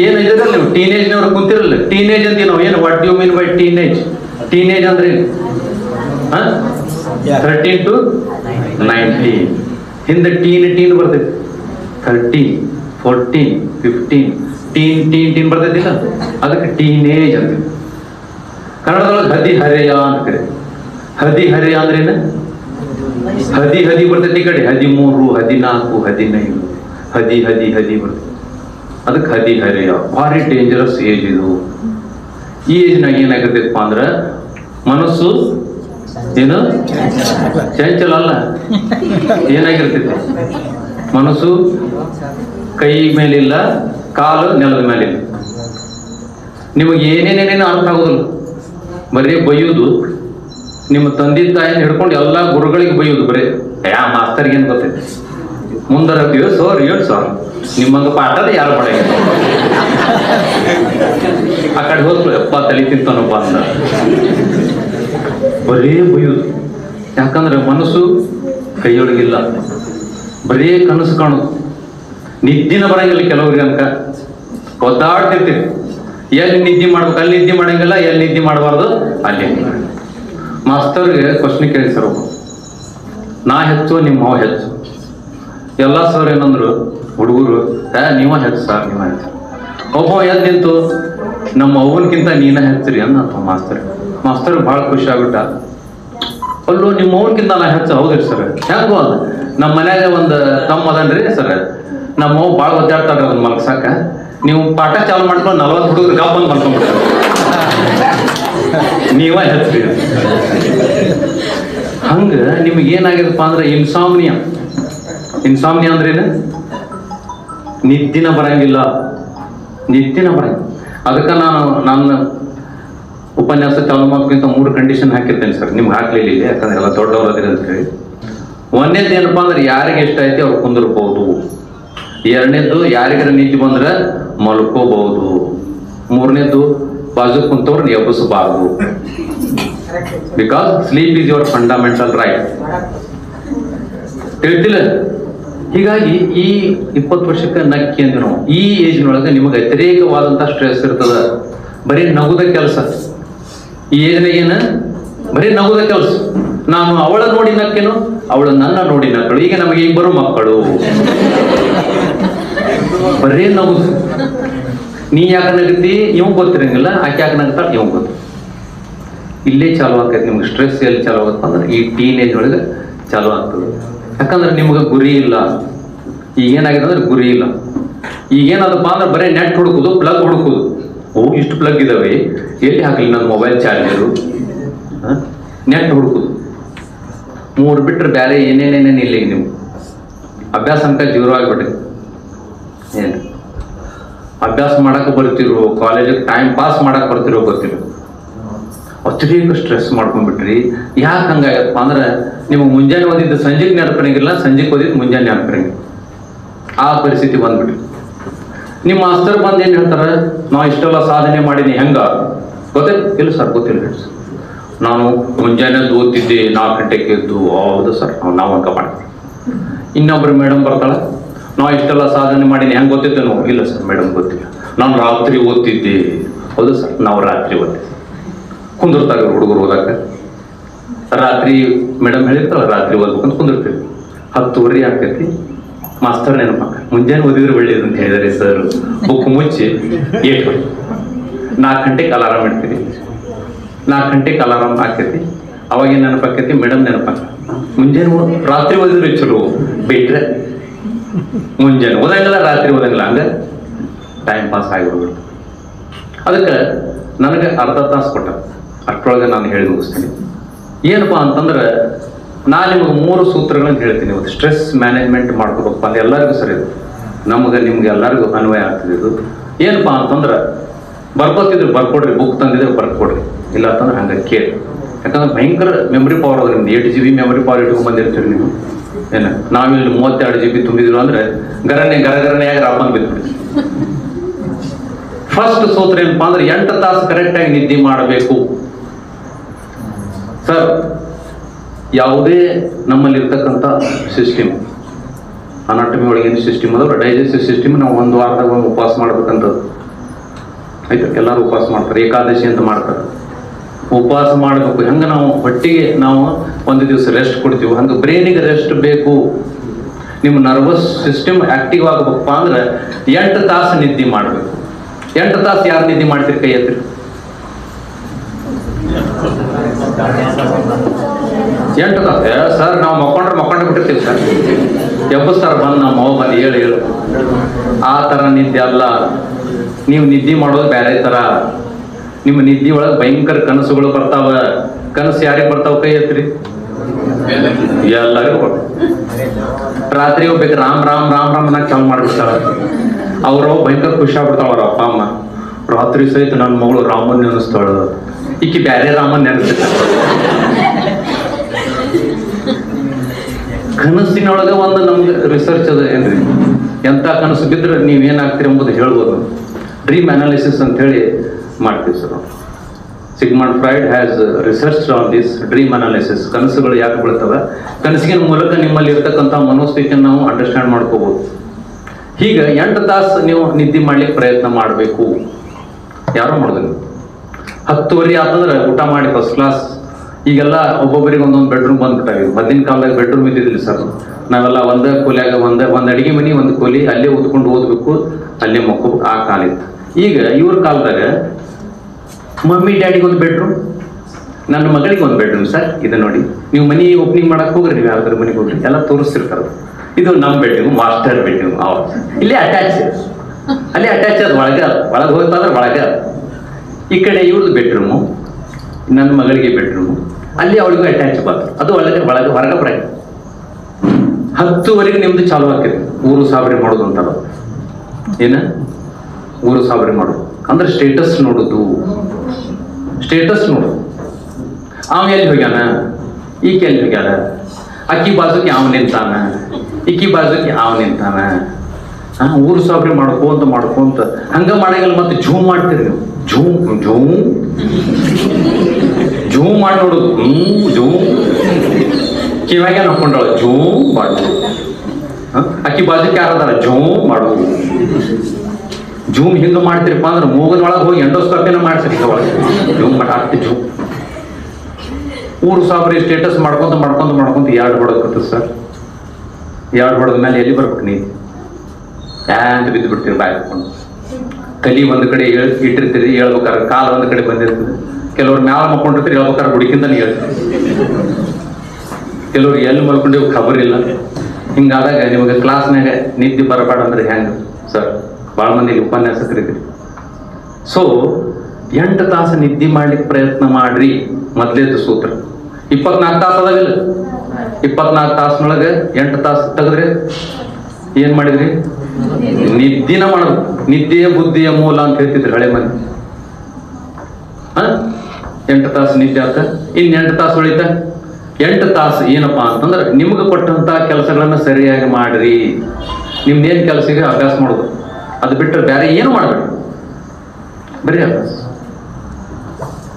ಏನ್ ನೀವು ನೀವು ಟೀನೇಜ್ನವ್ರು ಕುಂತಿರಲ್ಲ ಟೀನೇಜ್ ಅಂತ ನಾವು ಏನು what you mean by teenage teenage ಅಂದ್ರೆ ಏನು? ಥರ್ಟೀನ್ ಟು ನೈನ್ಟೀನ್ ಹಿಂದೆ ಟೀನ್ ಟೀನ್ ಬರ್ತೈತಿ. Thirteen fourteen fifteen teen teen teen ಬರ್ತೈತಿಲ್ಲ ಅದಕ್ಕೆ ಟೀನೇಜ್ ಅಂತ. ಕನ್ನಡದೊಳಗೆ ಹದಿ ಹರೆಯ ಅಂತ ಕರೆ ಹದಿ ಹರೆಯ ಅಂದ್ರೇನು ಹದಿ ಹದಿ ಬರ್ತೈತಿ ಕಡೆ. ಹದಿಮೂರು, ಹದಿನಾಲ್ಕು, ಹದಿನೈದು. ಹದಿ ಹದಿ ಹದಿ ಬರ್ತೈತಿ. ಅದಕ್ಕೆ ಹದಿ ಹರೆಯ. ಭಾರಿ ಡೇಂಜರಸ್ ಏಜ್ ಇದು. ಈ ಏಜ್ನಾಗ ಏನಾಗಿರ್ತೈತಪ್ಪ ಅಂದ್ರೆ ಮನಸ್ಸು ಏನು? ಚಂಚಲ ಅಲ್ಲ. ಏನಾಗಿರ್ತೈತಿ? ಮನಸ್ಸು ಕೈ ಮೇಲಿಲ್ಲ ಕಾಲು ನೆಲದ ಮೇಲೆ. ನಿಮಗೆ ಏನೇನೇನೇನು ಅರ್ಥ ಆಗೋದಿಲ್ಲ. ಬರೀ ಬೈಯೋದು, ನಿಮ್ಮ ತಂದೆ ತಾಯಿನ ಹಿಡ್ಕೊಂಡು ಎಲ್ಲ ಗುರುಗಳಿಗೆ ಬೈಯೋದು ಬರೀ. ಯಾ ಮಾಸ್ತರ್ಗೇನು ಗೊತ್ತೈತಿ ಮುಂದರ ದಿವಸ ಸರ್ ಏಳು ಸರ್? ನಿಮ್ಮಂಗ ಪಾಠದ ಯಾರು ಪಡೆಯ ಆ ಕಡೆ ಹೋದ್ರು ಎಪ್ಪ ತಲೆ ತಿಂತಾನಪ್ಪ ಅಂತ ಬರೀ ಬೈಯೋದು. ಯಾಕಂದ್ರೆ ಮನಸ್ಸು ಕೈಯೊಳಗಿಲ್ಲ. ಬರೀ ಕನಸು ಕಾಣೋದು. ನಿದ್ದಿನ ಬರಂಗಿಲ್ಲ ಕೆಲವ್ರಿಗೆ ಅನ್ಕ ಒದ್ದಾಡ್ತಿರ್ತೀವಿ. ಎಲ್ಲಿ ನಿದ್ದೆ ಮಾಡ್ಬೇಕು, ಅಲ್ಲಿ ನಿದ್ದೆ ಮಾಡಂಗಿಲ್ಲ, ಎಲ್ಲಿ ನಿದ್ದೆ ಮಾಡಬಾರ್ದು, ಅಲ್ಲಿ ಮಾಸ್ತರ್ಗೆ ಕ್ವಶನ್ ಕೇಳಿ ಸರ್ ನಾ ಹೆಚ್ಚು ನಿಮ್ಮ ಮಾವ ಹೆಚ್ಚು. ಎಲ್ಲ ಸರ್ ಏನಂದ್ರು, ಹುಡುಗರು, ಏ, ನೀವ ಹೆಚ್ಚು ಸರ್, ನೀವ ಹೆಚ್ಚು. ಒಬ್ಬ ಎದ್ದು ನಿಂತು, ನಮ್ಮ ಅವ್ವನ್ಕಿಂತ ನೀನ ಹೆಚ್ಚ್ರಿ, ಅಂದ ಮಾಸ್ತರ್. ಮಾಸ್ತರ್ ಭಾಳ ಖುಷಿ ಆಗ್ಬಿಟ್ಟ. ಅಲ್ಲೂ, ನಿಮ್ಮ ಅವ್ವನ್ಕಿಂತ ನಾ ಹೆಚ್ಚು, ಹೌದ್ರಿ ಸರ್. ಹೆಂಗೋ ಅದು? ನಮ್ಮ ಮನ್ಯಾಗ ಒಂದು ತಮ್ಮ ಅದನ್ರಿ ಸರ್. ನಮ್ಮ ಅವ್ವ ಭಾಳ ಒದ್ದಾಡ್ತಾರ ಅದನ್ನ ಮಲಗ್ಸಾಕ ನೀವು ಪಾಠ ಚಾಲು ಮಾಡ್ಕೊಂಡು ನಲ್ವತ್ತು ಹುಡುಗರು ಬಂದು ಮಲ್ಕೊಂಡ್ಬಿಡ್ತಾರೆ ನೀವ ಹೆಚ್ಚಿ ಹಂಗ ನಿಮ್ಗೆ ಏನಾಗಿದಪ್ಪ ಅಂದ್ರೆ ಇನ್ಸಾಮ್ನಿಯಾ ಇನ್ಸಾಮ್ನಿಯಾ ಅಂದ್ರೇನು ನಿದ್ದಿನ ಬರಂಗಿಲ್ಲ. ನಿದ್ದಿನ ಬರಂಗಿಲ್ಲ. ಅದಕ್ಕೆ ನಾನು ನನ್ನ ಉಪನ್ಯಾಸ ಚಾಲು ಮಾಡೋಕ್ಕಿಂತ ಮೂರು ಕಂಡೀಷನ್ ಹಾಕಿರ್ತೇನೆ ಸರ್. ನಿಮ್ಗೆ ಹಾಕ್ಲಿಲ್ಲ ಯಾಕಂದ್ರೆ ಎಲ್ಲ ದೊಡ್ಡವರು ಅಂತ ಹೇಳಿ ಒಂದನೇದು ಏನಪ್ಪಾ ಅಂದ್ರೆ ಯಾರಿಗೆ ಇಷ್ಟ ಐತಿ ಅವ್ರು ಕುಂದಿರ್ಬೋದು ಎರಡನೇದು ಯಾರಿಗಾರ ನಿದ್ದೆ ಬಂದ್ರೆ ಮಲ್ಕೋಬಹುದು. ಮೂರನೇದು ಬಾಜು ಕುಂತವ್ರನ್ನ ಎಬ್ಬಿಸಬಾರ್ದು because sleep is your fundamental right ತಿಳಿತಿಲ್ಲ? ಹೀಗಾಗಿ ಈ ಇಪ್ಪತ್ತು ವರ್ಷಕ್ಕೆ ನಕ್ಕಿ ಅಂದ್ರೆ ನಾವು. ಈ ಏಜ್ನೊಳಗೆ ನಿಮಗೆ ಅತಿರೇಕವಾದಂಥ ಸ್ಟ್ರೆಸ್ ಇರ್ತದ. ಬರೀ ನಗುದ ಕೆಲಸ. ಈ ಏಜ್ನಾಗ ಬರೀ ನಗುದ ಕೆಲಸ. ನಾನು ಅವಳ ನೋಡಿ ನಕ್ಕೇನು, ಅವಳು ನನ್ನ ನೋಡಿ ನಕ್ಕಳು. ಈಗ ನಮಗೆ ಇಬ್ಬರು ಮಕ್ಕಳು. ಬರೀ ನಗುದು ನೀ ಯಾಕೆ ನಗತಿ? ಇವ್ ಗೊತ್ತಿರಂಗಿಲ್ಲ. ಆಕೆ ಯಾಕೆ ನಗ್ತಾಳೆ? ಇವ್ ಗೊತ್ತ. ಇಲ್ಲೇ ಚಾಲು ಆಕೈತಿ ನಿಮ್ಗೆ. ಸ್ಟ್ರೆಸ್ ಎಲ್ಲಿ ಚಾಲು ಆಗುತ್ತೆ ಅಂದ್ರೆ ಈ ಟೀನೇಜ್ ಒಳಗೆ ಚಾಲು ಆಗ್ತದೆ. ಯಾಕಂದ್ರೆ ನಿಮ್ಗೆ ಗುರಿ ಇಲ್ಲ. ಈಗೇನಾಗಿದೆ ಅಂದ್ರೆ ಗುರಿ ಇಲ್ಲ. ಈಗೇನದಪ್ಪ ಅಂದ್ರೆ ಬರೀ ನೆಟ್ ಹುಡುಕುದು ಪ್ಲಗ್ ಹುಡುಕುದು. ಓ, ಇಷ್ಟು ಪ್ಲಗ್ ಇದಾವೆ. ಎಲ್ಲಿ ಹಾಕಲಿ ನನ್ನ ಮೊಬೈಲ್ ಚಾರ್ಜರು ನೆಟ್ ಹುಡುಕುದು. ಮೂರು ಬಿಟ್ರೆ ಬೇರೆ ಏನೇನೇನೇನು ಇಲ್ಲ ಈಗ ನೀವು. ಅಭ್ಯಾಸ ಅಂತ ಜೀರೋ ಅಭ್ಯಾಸ ಮಾಡಕ್ಕೆ ಬರ್ತಿರೋ ಕಾಲೇಜಿಗೆ ಟೈಮ್ ಪಾಸ್ ಮಾಡಕ್ಕೆ ಬರ್ತಿರೋ ಗೊತ್ತಿಲ್ಲ. ಅತಿರೇಕ ಸ್ಟ್ರೆಸ್ ಮಾಡ್ಕೊಂಡ್ಬಿಟ್ರಿ. ಯಾಕೆ ಹಂಗಾಗತ್ತಪ್ಪ ಅಂದ್ರೆ ನಿಮಗೆ ಮುಂಜಾನೆ ಓದಿದ್ದು ಸಂಜೆಗೆ ನೆನಪಿರಂಗಿಲ್ಲ, ಸಂಜೆಗೆ ಓದಿದ್ದು ಮುಂಜಾನೆ ನೆನಪಿರಂಗಿಲ್ಲ. ಆ ಪರಿಸ್ಥಿತಿ ಬಂದ್ಬಿಟ್ರಿ. ನಿಮ್ಮ ಮಾಸ್ತರ್ ಬಂದು ಏನು ಹೇಳ್ತಾರೆ? ನಾ ಇಷ್ಟೆಲ್ಲ ಸಾಧನೆ ಮಾಡೀನಿ, ಹೆಂಗ? ಗೊತ್ತಿಲ್ಲ ಇಲ್ಲ ಸರ್ ಗೊತ್ತಿಲ್ಲ ಹೇಳಿ ಸರ್ ನಾನು ಮುಂಜಾನೆ ಓದ್ತಿದ್ದೆ, ನಾಲ್ಕು ಗಂಟೆಗೆ ಎದ್ದು, ಹೌದು ಸರ್ ನಾವು ಅಂಕ ಮಾಡ್ತೀವಿ. ಇನ್ನೊಬ್ರು ಮೇಡಮ್ ಬರ್ತಾಳೆ ನಾವು ಇಷ್ಟೆಲ್ಲ ಸಾಧನೆ ಮಾಡೀನಿ. ಹೆಂಗೆ ಗೊತ್ತಿದ್ದೇನೋ ಇಲ್ಲ ಸರ್, ಮೇಡಮ್ ಗೊತ್ತಿಲ್ಲ. ನಾನು ರಾತ್ರಿ ಓದ್ತಿದ್ದೆ. ಹೌದು ಸರ್? ನಾವು ರಾತ್ರಿ ಓದ್ತಿದ್ದೆ. ಕುಂದಿರ್ತಾರೆ ಹುಡುಗರು ಹೋದಾಗ ರಾತ್ರಿ, ಮೇಡಮ್ ಹೇಳಿರ್ತಾಳೆ ರಾತ್ರಿ ಓದ್ಬೇಕಂತ ಕುಂದಿರ್ತೀವಿ. ಹತ್ತುವರೆ ಆಗ್ತೈತಿ. ಮಾಸ್ತರ್ ನೆನಪ ಮುಂಜಾನೆ ಓದಿದ್ರೆ ಒಳ್ಳೇದು ಅಂತ ಹೇಳಿದಾರೆ ಸರ್. ಬುಕ್ ಮುಚ್ಚಿ ಏಟ್ ನಾಲ್ಕು ಗಂಟೆಗೆ ಅಲಾರಾಮ್ ಇಡ್ತೀವಿ ನಾಲ್ಕು ಗಂಟೆಗೆ ಅಲಾರಾಮ್ ಹಾಕೈತಿ ಅವಾಗೇನು ನೆನಪಾಕೈತಿ? ಮೇಡಮ್ ನೆನಪಾಕ. ಮುಂಜಾನೆ ರಾತ್ರಿ ಓದಿದ್ರೆ ಚಲೋ. ಬಿಟ್ರೆ ಮುಂಜಾನೆ ಓದಂಗಿಲ್ಲ ರಾತ್ರಿ ಓದಂಗಿಲ್ಲ. ಹಂಗ ಟೈಮ್ ಪಾಸ್ ಆಗಿಬಿಡ್ಬಿಡ್ತು. ಅದಕ್ಕೆ ನನಗೆ ಅರ್ಧ ತಾಸು ಕೊಟ್ಟ. ಅಷ್ಟೊಳಗೆ ನಾನು ಹೇಳಿ ಮುಗಿಸ್ತೀನಿ. ಏನಪ್ಪಾ ಅಂತಂದ್ರೆ ನಾನು ನಿಮಗೆ ಮೂರು ಸೂತ್ರಗಳನ್ನ ಹೇಳ್ತೀನಿ. ಇವತ್ತು ಸ್ಟ್ರೆಸ್ ಮ್ಯಾನೇಜ್ಮೆಂಟ್ ಮಾಡ್ಕೊಡಪ್ಪ ಅಂದ್ರೆ ಎಲ್ಲರಿಗೂ ಸರಿ ನಮಗೆ, ನಿಮ್ಗೆ ಎಲ್ಲರಿಗೂ ಅನ್ವಯ ಆಗ್ತದೆ ಇದು. ಏನಪ್ಪಾ ಅಂತಂದ್ರೆ, ಬರ್ಕೋತಿದ್ರು ಬರ್ಕೊಡ್ರಿ ಬುಕ್ ತಂದಿದ್ರೆ ಬರ್ಕೊಡ್ರಿ. ಇಲ್ಲ ಅಂತಂದ್ರೆ ಹಂಗೆ ಕೇಳಿ. ಯಾಕಂದ್ರೆ ಭಯಂಕರ ಮೆಮೊರಿ ಪವರ್ ಅದರಿಂದ eight G B memory power ಇಟ್ಕೊಂಡು ಬಂದಿರ್ತೀರಿ ನೀವು. ಏನು? ನಾವಿಲ್ಲಿ ಮೂವತ್ತೆರಡು ಜಿ ಬಿ ತುಂಬಿದ್ರು ಅಂದ್ರೆ ಗರನೆ ಗರಗರನೆಯಾಗಿ ಗರನೆಯಾಗಿ ರಾಪನ್ ಬಿದ್ಬಿಡ್ತೀವಿ ಫಸ್ಟ್ ಸೂತ್ರ ಏನಪ್ಪಾ ಅಂದ್ರೆ ಎಂಟು ತಾಸು ಕರೆಕ್ಟಾಗಿ ನಿದ್ದೆ ಮಾಡಬೇಕು. ಸರ್ ಯಾವುದೇ ನಮ್ಮಲ್ಲಿ ಇರ್ತಕ್ಕಂಥ ಸಿಸ್ಟಮ್ ಅನಾಟಮಿ ಒಳಗಿನ ಸಿಸ್ಟಮ್ ಅದ್ರ ಡೈಜೆಸ್ಟಿವ್ ಸಿಸ್ಟಮ್ ನಾವು ಒಂದು ವಾರದಾಗ ಒಂದು ಉಪವಾಸ ಮಾಡ್ಬೇಕಂತದ್ದು. ಆಯ್ತು? ಎಲ್ಲರೂ ಉಪವಾಸ ಮಾಡ್ತಾರೆ, ಏಕಾದಶಿ ಅಂತ ಮಾಡ್ತಾರೆ. ಉಪವಾಸ ಮಾಡಬೇಕು. ಹೆಂಗೆ ನಾವು ಹೊಟ್ಟಿಗೆ ನಾವು ಒಂದು ದಿವಸ ರೆಸ್ಟ್ ಕೊಡ್ತೀವಿ, ಹಂಗೆ ಬ್ರೈನಿಗೆ ರೆಸ್ಟ್ ಬೇಕು. ನಿಮ್ಮ ನರ್ವಸ್ ಸಿಸ್ಟಮ್ ಆಕ್ಟಿವ್ ಆಗಬೇಕಪ್ಪ ಅಂದ್ರೆ ಎಂಟು ತಾಸು ನಿದ್ದೆ ಮಾಡಬೇಕು. ಎಂಟು ತಾಸು ಯಾರು ನಿದ್ದೆ ಮಾಡ್ತೀರಿ ಕೈ ಎತ್ತಿರಿ ಎಂಟು ತಾಸು. ಸರ್ ನಾವು ಮಕ್ಕೊಂಡ್ರೆ ಮಕ್ಕೊಂಡ್ರೆ ಬಿಟ್ಟಿರ್ತೀವಿ ಸರ್ ಎಬ್ಬಿಸ್ತಾರ ಬಂದು ನಮ್ಮ ಮಗು ಬಂದು ಹೇಳು ಹೇಳು. ಆ ಥರ ನಿದ್ದೆ ಅಲ್ಲ. ನೀವು ನಿದ್ದೆ ಮಾಡೋದು ಬೇರೆ ಥರ ನಿಮ್ಮ ನಿದ್ದೆ ಒಳಗೆ ಭಯಂಕರ ಕನಸುಗಳು ಬರ್ತಾವ. ಕನಸು ಯಾರಿಗೆ ಬರ್ತಾವ ಕೈ ಎತ್ರಿ? ಎಲ್ಲರಿಗೂ. ರಾತ್ರಿ ಹೋಗ್ಬೇಕು ರಾಮ್ ರಾಮ್ ರಾಮ್ ರಾಮ್ ಅನ್ನಕ್ ಚಾಲು ಮಾಡಿಬಿಡ್ತಾಳ ಅವ್ರು ಭಯಂಕರ ಖುಷಿ ಆಗ್ಬಿಡ್ತಾವ ಅವ್ರ ಅಪ್ಪ, ಅಮ್ಮ. ರಾತ್ರಿ ಸಹಿತ ನನ್ನ ಮಗಳು ರಾಮನ್ ನೆನೆಸ್ತಾಳ. ಈಕಿ ಬ್ಯಾರೆ ರಾಮನ್ ನೆನೆಸ್ತಾಳ ಕನಸಿನೊಳಗ ಒಂದು ನಮ್ಗೆ ರಿಸರ್ಚ್ ಅದ ಏನ್ರಿ? ಎಂತ ಕನಸು ಬಿದ್ರೆ ನೀವೇನಾಗ್ತೀರಿ ಎಂಬುದು ಹೇಳ್ಬೋದು. ಡ್ರೀಮ್ ಅನಾಲಿಸಿಸ್ ಅಂತ ಹೇಳಿ ಮಾಡ್ತೀವಿ sir Sigmund Freud has research on this dream analysis ಕನಸುಗಳು ಯಾಕೆ ಬೀಳ್ತವೆ? ಕನಸಿನ ಮೂಲಕ ನಿಮ್ಮಲ್ಲಿ ಇರ್ತಕ್ಕಂಥ ಮನೋಸ್ಥಿತಿಯನ್ನು ನಾವು ಅಂಡರ್ಸ್ಟ್ಯಾಂಡ್ ಮಾಡ್ಕೋಬಹುದು ಹೀಗೆ ಎಂಟು ತಾಸು ನೀವು ನಿದ್ದೆ ಮಾಡ್ಲಿಕ್ಕೆ ಪ್ರಯತ್ನ ಮಾಡಬೇಕು. ಯಾರೋ ಮಾಡೋದಿಲ್ಲ ಹತ್ತುವರೆ ಆತಂದ್ರೆ ಊಟ ಮಾಡಿ ಫಸ್ಟ್ ಕ್ಲಾಸ್ ಈಗೆಲ್ಲ ಒಬ್ಬೊಬ್ಬರಿಗೆ ಒಂದೊಂದು ಬೆಡ್ರೂಮ್ ಬಂದ್ಬಿಟ್ಟಾವೆ. ಮದ್ದಿನ ಕಾಲದಾಗ ಬೆಡ್ರೂಮ್ ಇದ್ದಿದ್ದಿಲ್ಲ ಸರ್. ನಾವೆಲ್ಲ ಒಂದೇ ಕೂಲಿಯಾಗ ಒಂದೇ, ಒಂದು ಅಡಿಗೆ ಮನೆ, ಒಂದು ಕೂಲಿ. ಅಲ್ಲೇ ಓದ್ಕೊಂಡು ಓದಬೇಕು. ಅಲ್ಲೇ ಮಕ್ಕಳು ಆ ಕಾಲಿತ್ತು ಈಗ ಇವ್ರ ಕಾಲದಾಗ ಮಮ್ಮಿ ಡ್ಯಾಡಿಗೆ ಒಂದು ಬೆಡ್ರೂಮ್ ನನ್ನ ಮಗಳಿಗೆ ಒಂದು ಬೆಡ್ರೂಮ್ ಸರ್, ಇದು ನೋಡಿ. ನೀವು ಮನಿ ಓಪನಿಂಗ್ ಮಾಡಕ್ಕೆ ಹೋಗ್ರಿ, ನೀವು ಯಾವ್ದಾರ ಮನೆಗೆ ಹೋಗ್ರಿ. ಎಲ್ಲ ತೋರಿಸ್ತಿರ್ತಾರ. ಇದು ನಮ್ಮ ಬೆಡ್ರೂಮ್ ಮಾಸ್ಟರ್ ಬೆಡ್ರೂಮ್ ಅವ ಇಲ್ಲಿ ಅಟ್ಯಾಚ್ ಅಲ್ಲಿ ಅಟ್ಯಾಚ್ ಅದು, ಒಳಗೆ ಒಳಗೆ ಹೋಗ್ತಾದ್ರೆ ಒಳಗೆ. ಈ ಕಡೆ ಇವ್ರದ್ದು ಬೆಡ್ರೂಮು ನನ್ನ ಮಗಳಿಗೆ ಬೆಡ್ರೂಮು ಅಲ್ಲಿ ಅವಳಿಗೂ ಅಟ್ಯಾಚ್ ಬಂತು. ಅದು ಒಳಗೆ ಒಳಗೆ, ಹೊರಗೆ ಬರಕ್ಕೆ ಹತ್ತುವರೆಗೆ ನಿಮ್ದು ಚಾಲು ಆಕೈತಿ ಊರು ಸಾಬರಿ ಮಾಡೋದು ಅಂತಲ್ಲ. ಏನ? ಊರು ಸಾಬರಿ ಮಾಡೋದು. ಅಂದ್ರೆ ಸ್ಟೇಟಸ್ ನೋಡುದು. ಸ್ಟೇಟಸ್ ನೋಡು. ಅವ ಎಲ್ಲಿ ಹೋಗ್ಯಾನ? ಈಕೆ ಎಲ್ಲಿ ಹೋಗ್ಯಾರ ಅಕ್ಕಿ ಬಾಜುಕ್ಕೆ ಅವ ನಿಂತಾನ? ಇಕ್ಕಿ ಬಾಜುಕ್ಕೆ ಅವ ನಿಂತಾನ? ಹಾ, ಊರು ಸಾಬ್ರಿ ಮಾಡ್ಕೊಂತ ಮಾಡ್ಕೊಂತ ಹಂಗ ಮಾಡಂಗಿಲ್ಲ ಮತ್ತೆ ಝೂಮ್ ಮಾಡ್ತೀರಿ ನೀವು. Zoom zoom. ಝೂಮ್ ಮಾಡಿ ನೋಡುದು ಹ್ಮ್, ಝೂಮ್. ಕಿವ್ಯಾಗ ಹಾಕೊಂಡಳ? ಝೂಮ್ ಮಾಡುದು? ಅಕ್ಕಿ ಬಾಜುಕ್ಕೆ ಯಾರದಾರ ಝೂಮ್ ಮಾಡುದು ಜೂಮ್ ಹಿಂಗೆ ಮಾಡ್ತೀರಪ್ಪ ಅಂದ್ರೆ ಮೂಗನ ಒಳಗೆ ಹೋಗಿ ಎಂಡೋಸ್ಕೋಪಿನ ಮಾಡ್ಸಿರಿ ಜೂಮ್ ಮಾಡಿ ಹಾಕ್ತಿ, ಜೂಮ್. ಊರು ಸಾಬ್ರಿ ಸ್ಟೇಟಸ್ ಮಾಡ್ಕೊಂತ ಮಾಡ್ಕೊಂತ ಮಾಡ್ಕೊಂತ ಎರಡು ಹೊಡೋಕತ್ತ ಸರ್? ಎರಡು ಹೊಡೆದ ಮೇಲೆ ಎಲ್ಲಿ ಬರ್ಬೇಕು ನೀ ಅಂತ ಬಿದ್ದು ಬಿಡ್ತೀರಿ ಬಾಯ್ ಹಾಕೊಂಡು ಕಲಿ ಒಂದು ಕಡೆ ಇಟ್ಟಿರ್ತೀರಿ, ಹೇಳ್ಬೇಕಾದ್ರೆ ಕಾಲ ಒಂದು ಕಡೆ ಬಂದಿರ್ತದೆ. ಕೆಲವ್ರು ಮ್ಯಾಲ ಮಕ್ಕೊಂಡಿರ್ತೀರಿ, ಹೇಳ್ಬೇಕಾದ್ರೆ ಹುಡುಕಿಂದ ಹೇಳ್ತೀರಿ. ಕೆಲವ್ರು ಎಲ್ಲಿ ಮಲ್ಕೊಂಡಿವ್ ಖಬರ್ ಇಲ್ಲ. ಹಿಂಗಾದಾಗ ನಿಮಗೆ ಕ್ಲಾಸ್ನಾಗ ನಿದ್ದೆ ಬರಬೇಡ ಅಂದ್ರೆ ಹೆಂಗೆ ಸರ್? ಭಾಳ ಮಂದಿಗೆ ಉಪನ್ಯಾಸಕರಿದ್ರಿ ಸೊ ಎಂಟು ತಾಸು ನಿದ್ದೆ ಮಾಡ್ಲಿಕ್ಕೆ ಪ್ರಯತ್ನ ಮಾಡ್ರಿ ಮೊದಲೇದು ಸೂತ್ರ. ಇಪ್ಪತ್ನಾಲ್ಕು ತಾಸು ಅದಾವಿಲ್ಲ ಇಪ್ಪತ್ನಾಲ್ಕು ತಾಸಿನೊಳಗೆ ಎಂಟು ತಾಸು ತೆಗೆದ್ರೆ? ಏನ್ ಮಾಡಿದ್ರಿ? ನಿದ್ದಿನ ಮಾಡೋದು. ನಿದ್ದೆಯ ಬುದ್ಧಿಯ ಮೂಲ ಅಂತ ಹೇಳ್ತಿದ್ರು ಹಳೆ ಮಂದಿ? ಎಂಟು ತಾಸು ನಿದ್ದೆ ಆತ. ಇನ್ನು ಎಂಟು ತಾಸು ಉಳಿತ? ಎಂಟು ತಾಸು ಏನಪ್ಪಾ ಅಂತಂದ್ರೆ ನಿಮ್ಗೆ ಕೊಟ್ಟಂತ ಕೆಲಸಗಳನ್ನ ಸರಿಯಾಗಿ ಮಾಡ್ರಿ. ನಿಮ್ದೇನ್ ಕೆಲಸಕ್ಕೆ ಅಭ್ಯಾಸ ಮಾಡೋದು. ಅದು ಬಿಟ್ಟರೆ ಬೇರೆ ಏನು ಮಾಡಬೇಡ. ಬರೀ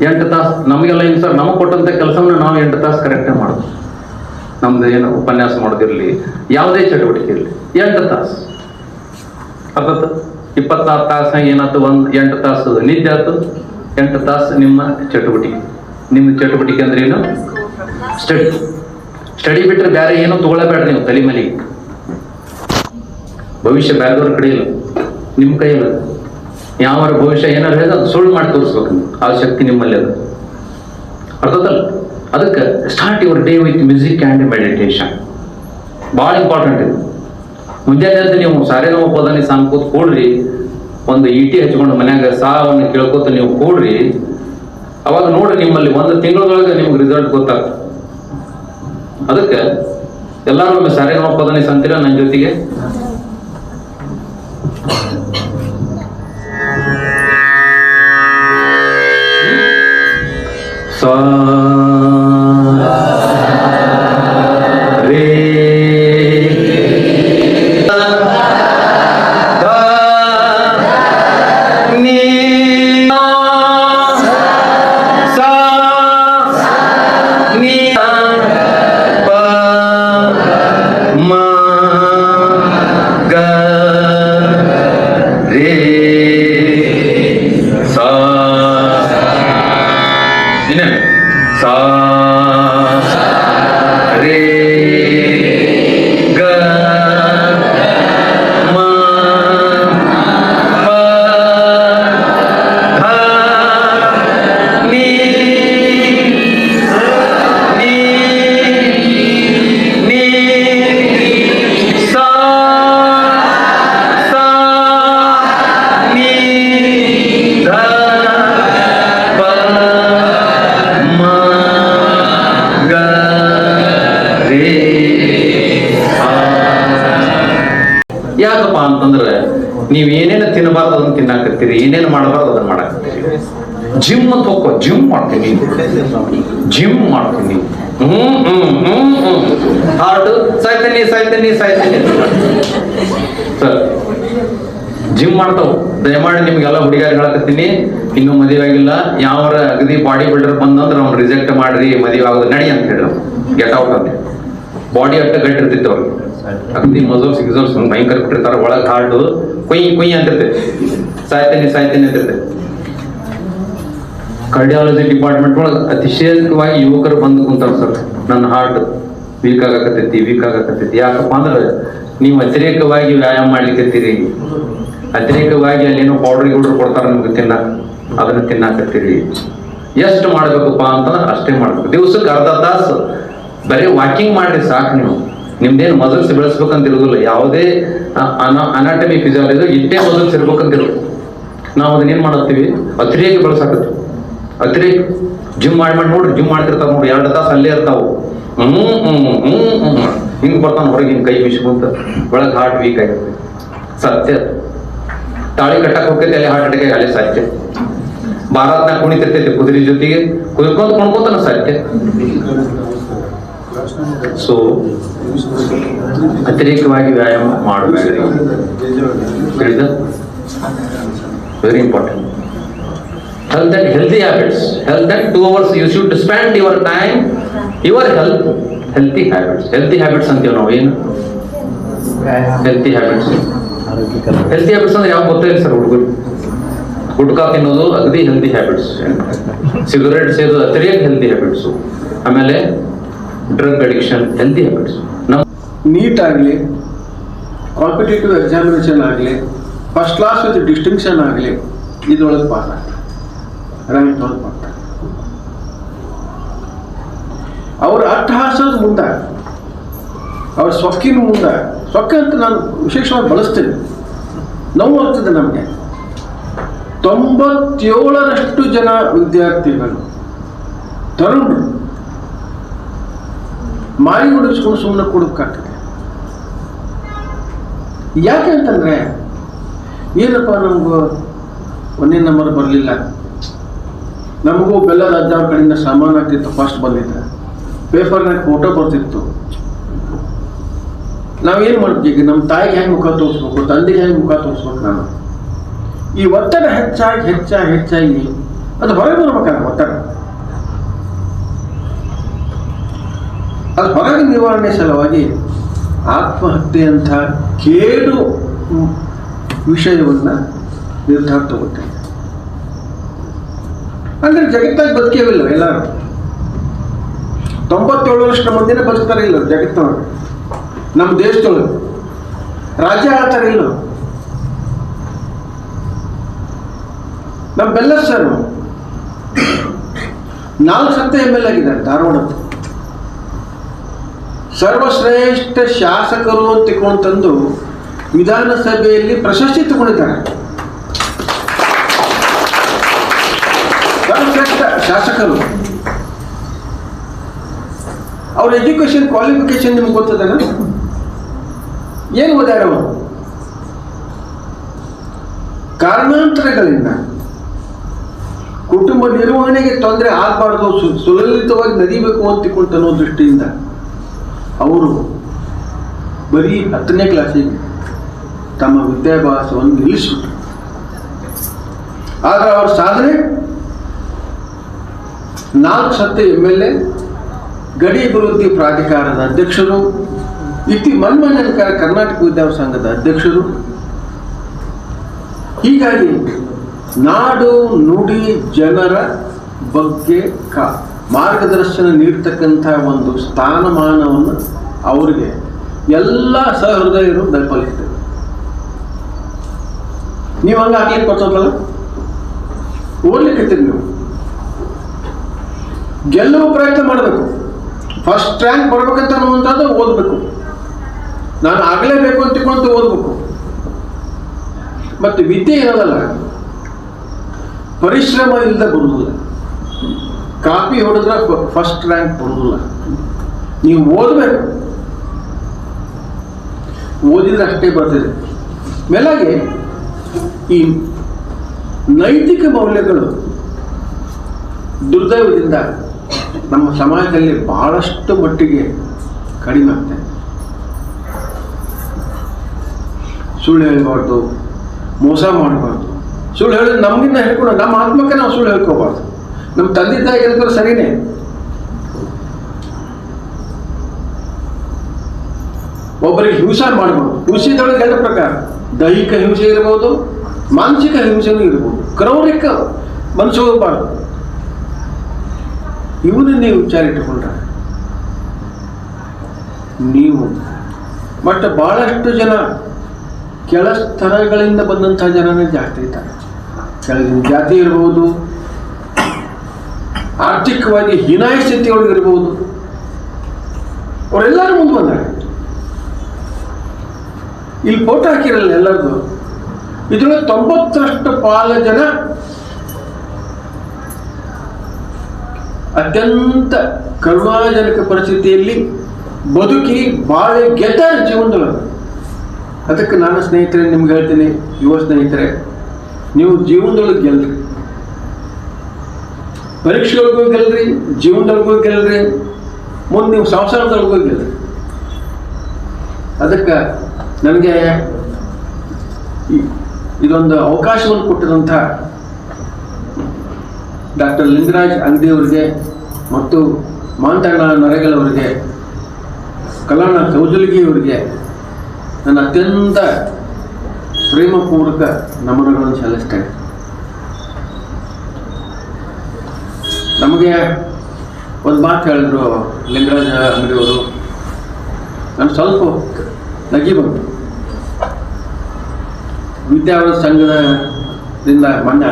ಎಂಟು ತಾಸು. ನಮಗೆಲ್ಲ ಏನು ಸರ್, ನಮಗೆ ಕೊಟ್ಟಂತ ಕೆಲಸವನ್ನು ನಾವು ಎಂಟು ತಾಸು ಕರೆಕ್ಟಾಗಿ ಮಾಡೋದು. ನಮ್ದು ಏನು ಉಪನ್ಯಾಸ ಮಾಡೋದಿರಲಿ, ಯಾವುದೇ ಚಟುವಟಿಕೆ ಇರಲಿ. ಎಂಟು ತಾಸು. ಅರ್ಥಾತ್ ಇಪ್ಪತ್ತಾರು ತಾಸು ಏನಾಯ್ತು? ಒಂದು ಎಂಟು ತಾಸು ನಿದ್ದೆ ಆಯ್ತು. ಎಂಟು ತಾಸು ನಿಮ್ಮ ಚಟುವಟಿಕೆ. ನಿಮ್ಮ ಚಟುವಟಿಕೆ ಅಂದ್ರೆ ಏನು? ಸ್ಟಡಿ. ಸ್ಟಡಿ ಬಿಟ್ಟರೆ ಬೇರೆ ಏನು ತಗೊಳ್ಳಬೇಡ ನೀವು ತಲೆ ಮೇಲೆ. ಭವಿಷ್ಯ ಬೇರೆದವ್ರ ಕಡೆ ಇಲ್ಲ. ನಿಮ್ಮ ಕೈಯಲ್ಲ ಯಾವರ ಭವಿಷ್ಯ ಏನಾರು ಹೇಳಿದ್ರೆ ಅದು ಸುಳ್ಳು ಮಾಡಿ ತೋರಿಸ್ಬೇಕು ಆ ಶಕ್ತಿ ನಿಮ್ಮಲ್ಲಿ ಅದು. ಅರ್ಥದಲ್ಲ ಅದಕ್ಕೆ start your day with music and meditation ಭಾಳ ಇಂಪಾರ್ಟೆಂಟ್ ಇದು. ಮುಂಜಾನೆ ನೀವು ಸಾರೆ ನೋವು ಪದನಿ ಕೂತ್ ಕೂಡ್ರಿ, ಒಂದು ಈಟಿ ಹಚ್ಕೊಂಡು ಮನ್ಯಾಗ ಸಾವನ್ನು ಕೇಳ್ಕೊತ ನೀವು ಕೂಡ್ರಿ, ಅವಾಗ ನೋಡ್ರಿ ನಿಮ್ಮಲ್ಲಿ ಒಂದು ತಿಂಗಳೊಳಗೆ ನಿಮ್ಗೆ ರಿಸಲ್ಟ್ ಗೊತ್ತಾಗ್ತದೆ. ಅದಕ್ಕೆ ಎಲ್ಲರೂ ನೋವು ಪದನಿ ಸಂತೀರ ನನ್ನ ಜೊತೆಗೆ. ಸಾ ಯಾಕಪ್ಪ ಅಂತಂದ್ರೆ ನೀವು ಏನೇನು ತಿನ್ನಬಾರ್ದು ಅದನ್ನ ತಿನ್ನಾಕತ್ತೀರಿ, ಏನೇನು ಮಾಡಬಾರ್ದು ಅದನ್ನ ಮಾಡಾಕತ್ತೀರಿ. ಜಿಮ್ ಅಂತ ಹೋಗೋ ಜಿಮ್ ಮಾಡ್ತೀನಿ. ಜಿಮ್ ಮಾಡ್ತೀನಿ. ಹ್ಮ್ ಹ್ಮ್ ಹ್ಮ್ ಹ್ಮ್. ಹಾರ್ಟ್ ಸಾಯ್ತೀನಿ ಸಾಯ್ತೀನಿ ಸಾಯ್ತೀನಿ. ಸರ್ ಜಿಮ್ ಮಾಡ್ತಾವ. ದಯಮಾಡಿ ನಿಮ್ಗೆಲ್ಲ ಹುಡುಗಿಯರು ಹೇಳಕತ್ತೀನಿ. ಇನ್ನೂ ಮದುವೆ ಆಗಿಲ್ಲ. ಯಾವ ಅಗದಿ ಬಾಡಿ ಬಿಲ್ಡರ್ ಬಂದಂದ್ರೆ ಅವ್ನು ರಿಜೆಕ್ಟ್ ಮಾಡ್ರಿ, ಮದುವೆ ಆಗೋದು ನಡಿ ಅಂತ ಹೇಳಿ ಗೆಟ್ ಔಟ್ ಅಂತ. ಬಾಡಿ ಅಟ್ಟ ಗಟ್ಟಿ ಇರ್ತಿತ್ತು. ಅವ್ರಿಗೆ ಅಗದಿ ಮಜಲ್ಸ್ ಗಿಜಲ್ಸ್ ಭಯಂಕರ ಬಿಟ್ಟಿರ್ತಾರೆ ಒಳಗೆ ಹಾರ್ಡು ಕೊಯ್ ಕೊಯ್ ಅಂತಿರ್ತೈತೆ ಸಾಯ್ತೇನೆ ಸಾಯ್ತೇನೆ ಅಂತಿರ್ತೈತೆ ಕಾರ್ಡಿಯಾಲಜಿ ಡಿಪಾರ್ಟ್ಮೆಂಟ್ ಒಳಗೆ ಅತಿಶಯವಾಗಿ ಯುವಕರು ಬಂದು ಕುಂತಾರ ಸರ್. ನನ್ನ ಹಾರ್ಟ್ ವೀಕ್ ಆಗಕತ್ತೈತಿ ವೀಕ್ ಆಗಕತ್ತೈತಿ. ಯಾಕಪ್ಪ ಅಂದ್ರೆ ನೀವು ಅತಿರೇಕವಾಗಿ ವ್ಯಾಯಾಮ ಮಾಡ್ಲಿಕ್ಕತ್ತೀರಿ ಅತಿರೇಕವಾಗಿ ಅಲ್ಲೇನೋ ಪೌಡರ್ ಗೌಡರ್ ಕೊಡ್ತಾರ ನಿಮ್ಗೆ ತಿನ್ನಾಕ ಅದನ್ನ ತಿನ್ನಾಕತ್ತೀರಿ. ಎಷ್ಟು ಮಾಡ್ಬೇಕಪ್ಪ ಅಂತಂದ್ರೆ ಅಷ್ಟೇ ಮಾಡ್ಬೇಕು. ದಿವ್ಸಕ್ಕೆ ಅರ್ಧ ತಾಸು ಬರೀ ವಾಕಿಂಗ್ ಮಾಡ್ರಿ ಸಾಕು ನೀವು. ನಿಮ್ದೇನು ಮಸಲ್ಸ್ ಬೆಳೆಸ್ಬೇಕಂತ ಇರೋದಿಲ್ಲ ಯಾವುದೇ ಅನಾಟಮಿ ಫಿಸಿಯಾಲಜಿ ಇಟ್ಟೇ ಮಸಲ್ಸ್ ಇರ್ಬೇಕಂತ ಇರೋದು ನಾವು ಅದನ್ನ ಏನ್ ಮಾಡತ್ತೀವಿ? ಅತಿರೇಕ ಬೆಳೆಸಾಕತ್ತೀವಿ. ಅತಿರೇಕ. ಜಿಮ್ ಮಾಡಿ ಮಾಡಿ ನೋಡ್ರಿ ಜಿಮ್ ಮಾಡ್ತಿರ್ತಾವ ನೋಡಿ ಎರಡು ತಾಸು ಅಲ್ಲೇ ಇರ್ತಾವು. ಹ್ಮ್ ಹ್ಞೂ ಹ್ಞೂ ಹಿಂಗ್ ಬರ್ತಾನ ಹೊರಗೆ ಹಿಂಗ್ ಕೈ ಬಿಸ್ಕೊಂತ. ಒಳಗೆ ಹಾರ್ಟ್ ವೀಕ್ ಆಗಿರ್ತದೆ ಸತ್ಯ. ತಾಳಿ ಕಟ್ಟಕ್ ಹೋಗ್ತೈತಿ, ಅಲ್ಲಿ ಹಾರ್ಟ್ ಅಟ್ಯಾಕ್ ಅಲ್ಲಿ ಸತ್ಯ ಭಾರತ್ನಾಗ ಕುಣಿತಿರ್ತೈತಿ ಕುದುರೆ ಜೊತೆಗೆ. ಕುಯ್ಕೊಂತ ಕುಣ್ಕೊಂತಾನ ಸತ್ಯ ಸೊ ಅತಿರೇಕವಾಗಿ ವ್ಯಾಯಾಮ ಮಾಡಬೇಡ್ರಿ ತಿಳಿದ very important health and healthy habits health and two hours you should spend your time your health healthy habits healthy habits ಅಂತೀವಿ ನಾವು ಏನು ಹೆಲ್ತಿ ಹ್ಯಾಬಿಟ್ಸ್ ಆರೋಗ್ಯಕರ ಹೆಲ್ತಿ ಹ್ಯಾಬಿಟ್ಸ್ ಅಂದ್ರೆ ಯಾವ ಗೊತ್ತೇ ಇಲ್ಲ ಸರ್ ಹುಡುಗರು ಗುಟ್ಕಾ ತಿನ್ನೋದು ಅಗದಿ healthy habits cigarette ಸೇದೋದು ಅತಿರೇಕ healthy habits ಆಮೇಲೆ ಡ್ರಗ್ ಅಡಿಕ್ಷನ್ ಹೆಲ್ದಿ ಹ್ಯಾಬಿಟ್ಸ್ ನಮ್ಮ ನೀಟ್ ಆಗಲಿ ಕಾಂಪಿಟೇಟಿವ್ ಎಕ್ಸಾಮಿನೇಷನ್ ಆಗಲಿ ಫಸ್ಟ್ ಕ್ಲಾಸ್ ವಿತ್ ಡಿಸ್ಟಿಂಕ್ಷನ್ ಆಗಲಿ ಇದೊಳಗೆ ಪಾಸ್ ಆಗ್ತಾರೆ. ರ್ಯಾಂಕ್ ಒಳಗೆ ಪಾಸ್ ಅವ್ರ ಅಟ್ಟಹಾಸದ ಮುಂದೆ, ಅವ್ರ ಸೊಕ್ಕಿನ ಮುಂದೆ, ಸೊಕ್ಕ ಅಂತ ನಾನು ವಿಶೇಷವಾಗಿ ಬಳಸ್ತೇನೆ. ನೋವು ಆಗ್ತದೆ ನಮಗೆ. ತೊಂಬತ್ತೇಳರಷ್ಟು ಜನ ವಿದ್ಯಾರ್ಥಿಗಳು ತರುಣರು. ಮಾರಿ ಹೊಡಿಸ್ಕೊಂಡು ಸುಮ್ಮನೆ ಕೊಡೋಕ್ಕಾಗ್ತದೆ. ಯಾಕೆ ಅಂತಂದ್ರೆ, ಏನಪ್ಪ ನಮಗೂ ಒಂದೇ ನಂಬರ್ ಬರಲಿಲ್ಲ. ನಮಗೂ ಬೆಲ್ಲ ಅಜ್ಜ ಅವ್ರ ಕಡೆಯಿಂದ ಸಾಮಾನು ಆಗ್ತಿತ್ತು ಫಸ್ಟ್ ಬಂದಿದ್ದ. ಪೇಪರ್ನಾಗ ಫೋಟೋ ಬರ್ತಿತ್ತು. ನಾವೇನು ಮಾಡ್ತೀವಿ ಈಗ? ನಮ್ಮ ತಾಯಿಗೆ ಹೆಂಗೆ ಮುಖ ತೋರಿಸ್ಬೇಕು? ತಂದೆಗೆ ಹೆಂಗೆ ಮುಖ ತೋರಿಸ್ಬೇಕು ನಾನು? ಈ ಒತ್ತಡ ಹೆಚ್ಚಾಗಿ ಹೆಚ್ಚಾಗಿ ಹೆಚ್ಚಾಗಿ ಅದು ಹೊರಗೆ ಬರ್ಬೇಕಾದ್ರೆ ಒತ್ತಡ. ಅದು ಹೊರಗೆ ನಿವಾರಣೆ ಸಲುವಾಗಿ ಆತ್ಮಹತ್ಯೆ ಅಂತ ಕೇಡು ವಿಷಯವನ್ನ ನಿರ್ಧಾರ ತಗೊಳ್ತೇನೆ. ಅಂದ್ರೆ ಜಗತ್ತಾಗ ಬದುಕೇವಿಲ್ಲ ಎಲ್ಲರೂ. ವರ್ಷ ಮುಂದಿನ ಬದುಕ್ತಾರೆ ಇಲ್ಲ ಜಗತ್ತೊಳಗೆ ನಮ್ಮ ದೇಶದೊಳಗೆ ರಾಜ್ಯ ಆಳ್ತಾರೆ ಇಲ್ಲ. ನಮ್ಮ ಬೆಲ್ಲ ಸರ್ ನಾಲ್ಕು ಸತ್ತ ಎಂ ಎಲ್ ಆಗಿದ್ದಾರೆ ಧಾರವಾಡದ ಸರ್ವಶ್ರೇಷ್ಠ ಶಾಸಕರು ಅಂತ ತಿಳ್ಕೊಂಡು ತಂದು ವಿಧಾನಸಭೆಯಲ್ಲಿ ಪ್ರಶಸ್ತಿ ತಗೊಂಡಿದ್ದಾರೆ. ಸರ್ವಶ್ರೇಷ್ಠ ಶಾಸಕರು. ಅವ್ರ ಎಜುಕೇಶನ್ ಕ್ವಾಲಿಫಿಕೇಶನ್ ನಿಮ್ಗೆ ಗೊತ್ತದಲ್ಲ ಏನು ಓದ್ಯಾರ ಅವರು? ಕಾರಣಾಂತರಗಳಿಂದ ಕುಟುಂಬ ನಿರ್ವಹಣೆಗೆ ತೊಂದರೆ ಆಗಬಾರ್ದು ಸುಲಲಿತವಾಗಿ ನಡಿಬೇಕು ಅಂತ ತಿಳ್ಕೊಂಡು ಅನ್ನೋ ದೃಷ್ಟಿಯಿಂದ. ಅವರು ಬರೀ ಹತ್ತನೇ ಕ್ಲಾಸಿಗೆ ತಮ್ಮ ವಿದ್ಯಾಭ್ಯಾಸವನ್ನು ನಿಲ್ಲಿಸಿಬಿಟ್ರು. ಆದರೆ ಅವರ ಸಾಧನೆ, ನಾಲ್ಕು ಸತ್ತೆ ಎಂ ಎಲ್ ಎ ಗಡಿ ಅಭಿವೃದ್ಧಿ ಪ್ರಾಧಿಕಾರದ ಅಧ್ಯಕ್ಷರು, ಇತಿ ಮನ್ಮನ್ಯ ಕರ್ನಾಟಕ ವಿದ್ಯಾಭ್ಯಾಸ ಸಂಘದ ಅಧ್ಯಕ್ಷರು. ಹೀಗಾಗಿ ನಾಡು ನುಡಿ ಜನರ ಬಗ್ಗೆ ಕ ಮಾರ್ಗದರ್ಶನ ನೀಡ್ತಕ್ಕಂಥ ಒಂದು ಸ್ಥಾನಮಾನವನ್ನು ಅವರಿಗೆ ಎಲ್ಲ ಸಹೃದಯರು ಬೆಂಬಲಿಸ್ತೇವೆ ನೀವು ಹಂಗೆ ಆಗ್ಲಿಕ್ಕೆ ಬರ್ತದಲ್ಲ ಓದ್ಲಿಕ್ಕಿರ್ತೀರಿ ನೀವು. ಗೆಲ್ಲುವ ಪ್ರಯತ್ನ ಮಾಡಬೇಕು. ಫಸ್ಟ್ ರ್ಯಾಂಕ್ ಬರ್ಬೇಕಂತ ಅನ್ನುವಂಥದ್ದು ಓದಬೇಕು. ನಾನು ಆಗಲೇಬೇಕು ಅಂತ ತಿಳ್ಕೊಂತ ಓದಬೇಕು. ಮತ್ತು ವಿದ್ಯೆ ಇರೋದಲ್ಲ, ಪರಿಶ್ರಮ ಇಲ್ಲದೆ ಬರುವುದಿಲ್ಲ. ಕಾಪಿ ಹೊಡೆದ್ರೆ ಫಸ್ಟ್ ರ್ಯಾಂಕ್ ಹೊಡೆದಿಲ್ಲ. ನೀವು ಓದಬೇಕು. ಓದಿದ್ರೆ ಅಷ್ಟೇ ಬರ್ತಿದೆ. ಮೇಲಾಗಿ ಈ ನೈತಿಕ ಮೌಲ್ಯಗಳು ದುರ್ದೈವದಿಂದ ನಮ್ಮ ಸಮಾಜದಲ್ಲಿ ಬಹಳಷ್ಟು ಮಟ್ಟಿಗೆ ಕಡಿಮೆ ಆಗ್ತದೆ ಸುಳ್ಳು ಹೇಳಬಾರ್ದು, ಮೋಸ ಮಾಡಬಾರ್ದು. ಸುಳ್ಳು ಹೇಳಿದ್ರೆ ನಮಗಿಂತ ಹೇಳ್ಕೊಂಡು ನಮ್ಮ ಆತ್ಮಕ್ಕೆ ನಾವು ಸುಳ್ಳು ಹೇಳ್ಕೋಬಾರ್ದು ನಮ್ಮ ತಂದೆ ತಾಯಿ ಹೇಳಿದ್ರೆ ಸರಿನೇ. ಒಬ್ಬರಿಗೆ ಹಿಂಸೆ ಮಾಡ್ಬೋದು. ಹಿಂಸೆದೊಳಗೆ ಎರಡು ಪ್ರಕಾರ. ದೈಹಿಕ ಹಿಂಸೆ ಇರ್ಬೋದು, ಮಾನಸಿಕ ಹಿಂಸೆನೂ ಇರ್ಬೋದು. ಕ್ರೌರಿಕ ಮನಸ್ಸು ಹೋಗಬಾರ್ದು. ನೀವು ವಿಚಾರ ಇಟ್ಟುಕೊಂಡ್ರೆ ನೀವು ಬಟ್ ಬಹಳಷ್ಟು ಜನ ಕೆಳ ಸ್ತರಗಳಿಂದ ಬಂದಂಥ ಜನನೇ ಜಾಸ್ತಿ ಇದ್ದಾರೆ. ಕೆಳಗಿನ ಜಾತಿ ಇರ್ಬೋದು ಆರ್ಥಿಕವಾಗಿ ಹೀನಾಯ ಸ್ಥಿತಿಯೊಳಗೆ ಇರಬಹುದು. ಅವರೆಲ್ಲರೂ ಮುಂದೆ ಇಲ್ಲಿ ಫೋಟೋ ಹಾಕಿರಲ್ಲ ಎಲ್ಲರದು? ಇದರೊಳಗೆ ತೊಂಬತ್ತರಷ್ಟು ಪಾಲ ಜನ ಅತ್ಯಂತ ಕರುಣಾಜನಕ ಪರಿಸ್ಥಿತಿಯಲ್ಲಿ ಬದುಕಿ ಬಾಳೆ ಗೆದ್ದ ಜೀವನದೊಳಗೆ. ಅದಕ್ಕೆ ನಾನು ಸ್ನೇಹಿತರೆ, ನಿಮ್ಗೆ ಹೇಳ್ತೀನಿ, ಯುವ ಸ್ನೇಹಿತರೆ, ನೀವು ಜೀವನದೊಳಗೆ ಗೆಲ್ರಿ. ಪರೀಕ್ಷೆಗಳಿಗೂ ಗೆಲ್ರಿ ಜೀವನದೊಳಗೂ ಗೆಲ್ರಿ ಮುಂದೆ ನೀವು ಸಂಸಾರದೊಳಗೂ ಗೆಲ್ರಿ ಅದಕ್ಕೆ ನನಗೆ ಇದೊಂದು ಅವಕಾಶವನ್ನು ಕೊಟ್ಟಿರುವಂಥ ಡಾಕ್ಟರ್ ಲಿಂಗರಾಜ್ ಅಂಗಡಿಯವರಿಗೆ ಮತ್ತು ಮಾಂತಣ್ಣ ಅವರಿಗೆ, ಕಲ್ಯಾಣ ಕೌಜಲಗಿ ಅವರಿಗೆ ನನ್ನ ಅತ್ಯಂತ ಪ್ರೇಮಪೂರ್ವಕ ನಮನಗಳನ್ನು ಸಲ್ಲಿಸ್ತೇನೆ. ನಮಗೆ ಒಂದು ಮಾತು ಹೇಳಿದ್ರು ಲಿಂಗರಾಜ ಅಂಗಡಿಯವರು ನಾನು ಸ್ವಲ್ಪ ನಗಿ ಬಂತು ವಿದ್ಯಾವರ ಸಂಘದಿಂದ ಮಣ್ಣ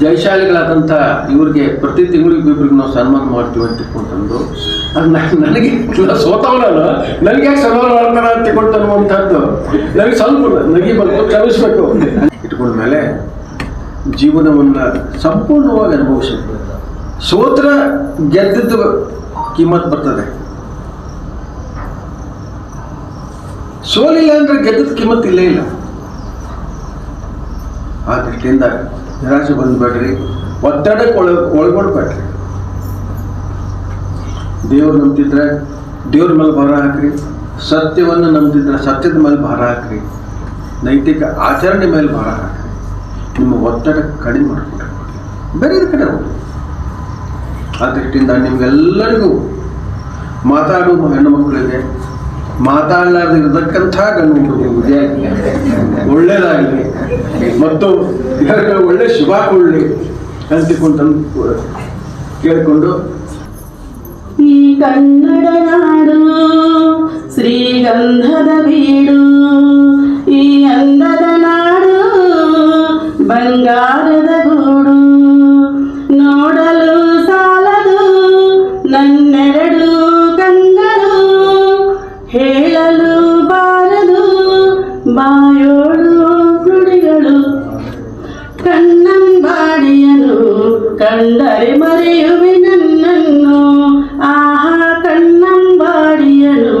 ಜಯಶಾಲಿಗಳಾದಂಥ ಇವ್ರಿಗೆ ಪ್ರತಿ ತಿಂಗಳಿಗೆ ಇಬ್ಬರಿಗೆ ನಾವು ಸನ್ಮಾನ ಮಾಡ್ತೀವಿ ಅಂತ ತಿಳ್ಕೊಂತಂದು ಅದು ನನಗೆ ನಾ ಸೋತವನಲ್ಲ ನನಗೆ ಯಾಕೆ ಸನ್ಮಾನ ಮಾಡ್ತಾರ ಅಂತ ತಿಳ್ಕೊಂಡು ಅನ್ನುವಂಥದ್ದು. ನನಗೆ ಸ್ವಲ್ಪ ನಗಿ ಬಂತು, ಕ್ಷಮಿಸ್ಬೇಕು. ಇಟ್ಕೊಂಡ ಮೇಲೆ ಜೀವನವನ್ನು ಸಂಪೂರ್ಣವಾಗಿ ಅನುಭವಿಸಿದ್ರು ಸೋತ್ರ ಗೆದ್ದದ್ದು ಕಿಮ್ಮತ್ ಬರ್ತದೆ. ಸೋಲಿಲ್ಲ ಅಂದ್ರೆ ಗೆದ್ದದ ಕಿಮ್ಮತ್ ಇಲ್ಲೇ ಇಲ್ಲ. ಆ ದೃಷ್ಟಿಯಿಂದ ನಿರಾಶೆ ಬಂದ್ಬೇಡ್ರಿ. ಒತ್ತಡಕ್ಕೆ ಒಳ ಒಳಗೊಡ್ಬೇಡ್ರಿ ದೇವ್ರು ನಂಬ್ತಿದ್ರೆ ದೇವ್ರ ಮೇಲೆ ಭಾರ ಹಾಕ್ರಿ. ಸತ್ಯವನ್ನು ನಂಬ್ತಿದ್ರೆ ಸತ್ಯದ ಮೇಲೆ ಭಾರ ಹಾಕ್ರಿ. ನೈತಿಕ ಆಚರಣೆ ಮೇಲೆ ಭಾರ ಹಾಕ್ರಿ. ನಿಮ್ಮ ಒತ್ತಡ ಕಡಿಮೆ ಮಾಡ್ಕೊಡ್ರಿ ಬೇರೆ ಕಡೆ ಹೋಗಿ ಆ ನಿಮಗೆಲ್ಲರಿಗೂ ಮಾತಾಡುವ ಹೆಣ್ಣು ಮಕ್ಕಳಿಗೆ ಮಾತಾಡಲಾರ್ದು ಇರತಕ್ಕಂಥ ಗಂಡು ಹುಡುಗರಿಗೆ ಒಳ್ಳೇದಾಗಲಿ. ಮತ್ತು ಇದಕ್ಕೆ ಒಳ್ಳೆ ಶುಭ ಕೊಡಲಿ ಅಂತಿಕೊಂಡು ಕೇಳಿಕೊಂಡು. ಈ ಕನ್ನಡ ನಾಡು ಶ್ರೀಗಂಧದ ಬೀಡು, ಈ ಅಂದದ ನಾಡು ಬಂಗಾರದ ಕಂಡರೆ ಮರೆಯುವೆ ನನ್ನನ್ನು, ಆಹಾ ಕಣ್ಣಂಬಾಡಿಯನು.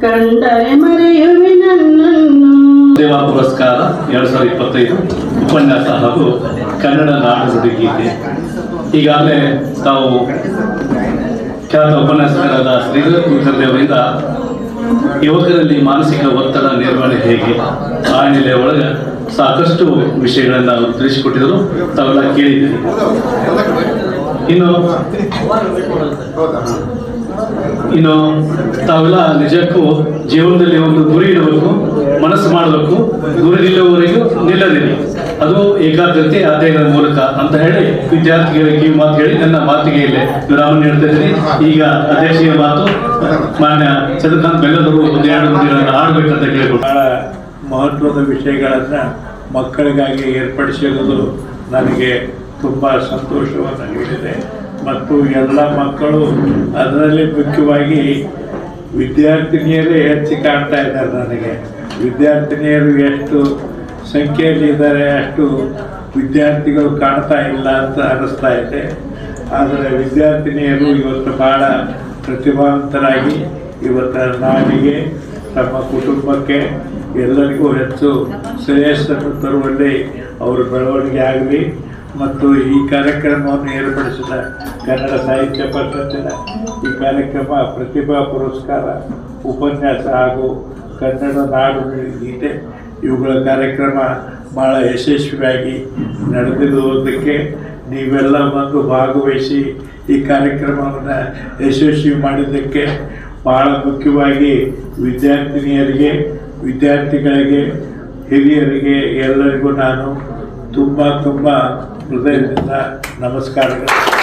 ಕಂಡರೆ ಮರೆಯುವೆ ನನ್ನನ್ನು. ಸೇವಾ ಪುರಸ್ಕಾರ ಎರಡ್ ಸಾವಿರದ ಇಪ್ಪತ್ತೈದು ಉಪನ್ಯಾಸ ಹಾಗೂ ಕನ್ನಡ ನಾಡು ಗೀತೆ. ಈಗಾಗಲೇ ತಾವು ಖ್ಯಾತ ಉಪನ್ಯಾಸಕರಾದ ಶ್ರೀಧರ್ ಕುಲಕರ್ಣಿ ಅವರಿಂದ ಯುವಕರಲ್ಲಿ ಮಾನಸಿಕ ಒತ್ತಡ, ನಿರ್ವಹಣೆ ಹೇಗೆ? ಆ ನೆಲೆಯ ಒಳಗೆ ಸಾಕಷ್ಟು ವಿಷಯಗಳನ್ನ ತಿಳಿಸಿಕೊಟ್ಟಿದ್ರು ತಾವೆಲ್ಲ ಕೇಳಿದ್ದೇನೆ ಇನ್ನು ಇನ್ನು ತಾವೆಲ್ಲ ನಿಜಕ್ಕೂ ಜೀವನದಲ್ಲಿ ಒಂದು ಗುರಿ ಇಡಬೇಕು, ಮನಸ್ಸು ಮಾಡಬೇಕು. ಗುರಿ ನಿಲ್ಲುವವರೆಗೂ ನಿಲ್ಲದಿರಿ. ಅದು ಏಕಾಗ್ರತೆ ಅಧ್ಯಯನದ ಮೂಲಕ ಅಂತ ಹೇಳಿ ವಿದ್ಯಾರ್ಥಿಗಳಿಗೆ ಮಾತು ಹೇಳಿ, ನನ್ನ ಮಾತಿಗೆ ಇಲ್ಲೇ ವಿರಾಮ ನೀಡ್ತಾ ಈಗ ಅಧ್ಯಕ್ಷೀಯ ಮಾತು ಮಾನ್ಯ ಚಂದ್ರಕಾಂತ್ ಬೆಲ್ಲದವರು ಒಂದು ಎರಡು ಮೂರು ಆಡ್ಬೇಕಂತ ಕೇಳಿಕೊಂಡು ಮಹತ್ವದ ವಿಷಯಗಳನ್ನು ಮಕ್ಕಳಿಗಾಗಿ ಏರ್ಪಡಿಸಿರುವುದು ನನಗೆ ತುಂಬ ಸಂತೋಷವನ್ನು ನೀಡಿದೆ. ಮತ್ತು ಎಲ್ಲ ಮಕ್ಕಳು ಅದರಲ್ಲಿ ಮುಖ್ಯವಾಗಿ ವಿದ್ಯಾರ್ಥಿನಿಯರೇ ಹೆಚ್ಚು ಕಾಣ್ತಾ ಇದ್ದಾರೆ ನನಗೆ. ವಿದ್ಯಾರ್ಥಿನಿಯರು ಎಷ್ಟು ಸಂಖ್ಯೆಯಲ್ಲಿ ಇದ್ದಾರೆ, ಅಷ್ಟು ವಿದ್ಯಾರ್ಥಿಗಳು ಕಾಣ್ತಾ ಇಲ್ಲ ಅಂತ ಅನ್ನಿಸ್ತಾ ಇದೆ. ಆದರೆ ವಿದ್ಯಾರ್ಥಿನಿಯರು ಇವತ್ತು ಭಾಳ ಪ್ರತಿಭಾವಂತರಾಗಿ ಇವತ್ತು ನಾಡಿಗೆ ತಮ್ಮ ಕುಟುಂಬಕ್ಕೆ ಎಲ್ಲರಿಗೂ ಹೆಚ್ಚು ಶ್ರೇಯಸ್ಸನ್ನು ತರುವಲ್ಲಿ ಅವರು ಬೆಳವಣಿಗೆ ಆಗಲಿ ಮತ್ತು ಈ ಕಾರ್ಯಕ್ರಮವನ್ನು ಏರ್ಪಡಿಸಿದ ಕನ್ನಡ ಸಾಹಿತ್ಯ ಪರಿಷತ್ತಿನ ಈ ಕಾರ್ಯಕ್ರಮ ಪ್ರತಿಭಾ ಪುರಸ್ಕಾರ, ಉಪನ್ಯಾಸ ಹಾಗೂ ಕನ್ನಡ ನಾಡು ಗೀತೆ ಇವುಗಳ ಕಾರ್ಯಕ್ರಮ ಭಾಳ ಯಶಸ್ವಿಯಾಗಿ ನಡೆದಿರುವುದಕ್ಕೆ ನೀವೆಲ್ಲ ಬಂದು ಭಾಗವಹಿಸಿ ಈ ಕಾರ್ಯಕ್ರಮವನ್ನು ಯಶಸ್ವಿ ಮಾಡಿದ್ದಕ್ಕೆ ಭಾಳ ಮುಖ್ಯವಾಗಿ ವಿದ್ಯಾರ್ಥಿನಿಯರಿಗೆ ವಿದ್ಯಾರ್ಥಿಗಳಿಗೆ ಹಿರಿಯರಿಗೆ ಎಲ್ಲರಿಗೂ ನಾನು ತುಂಬ ತುಂಬ ಹೃದಯದಿಂದ ನಮಸ್ಕಾರಗಳು.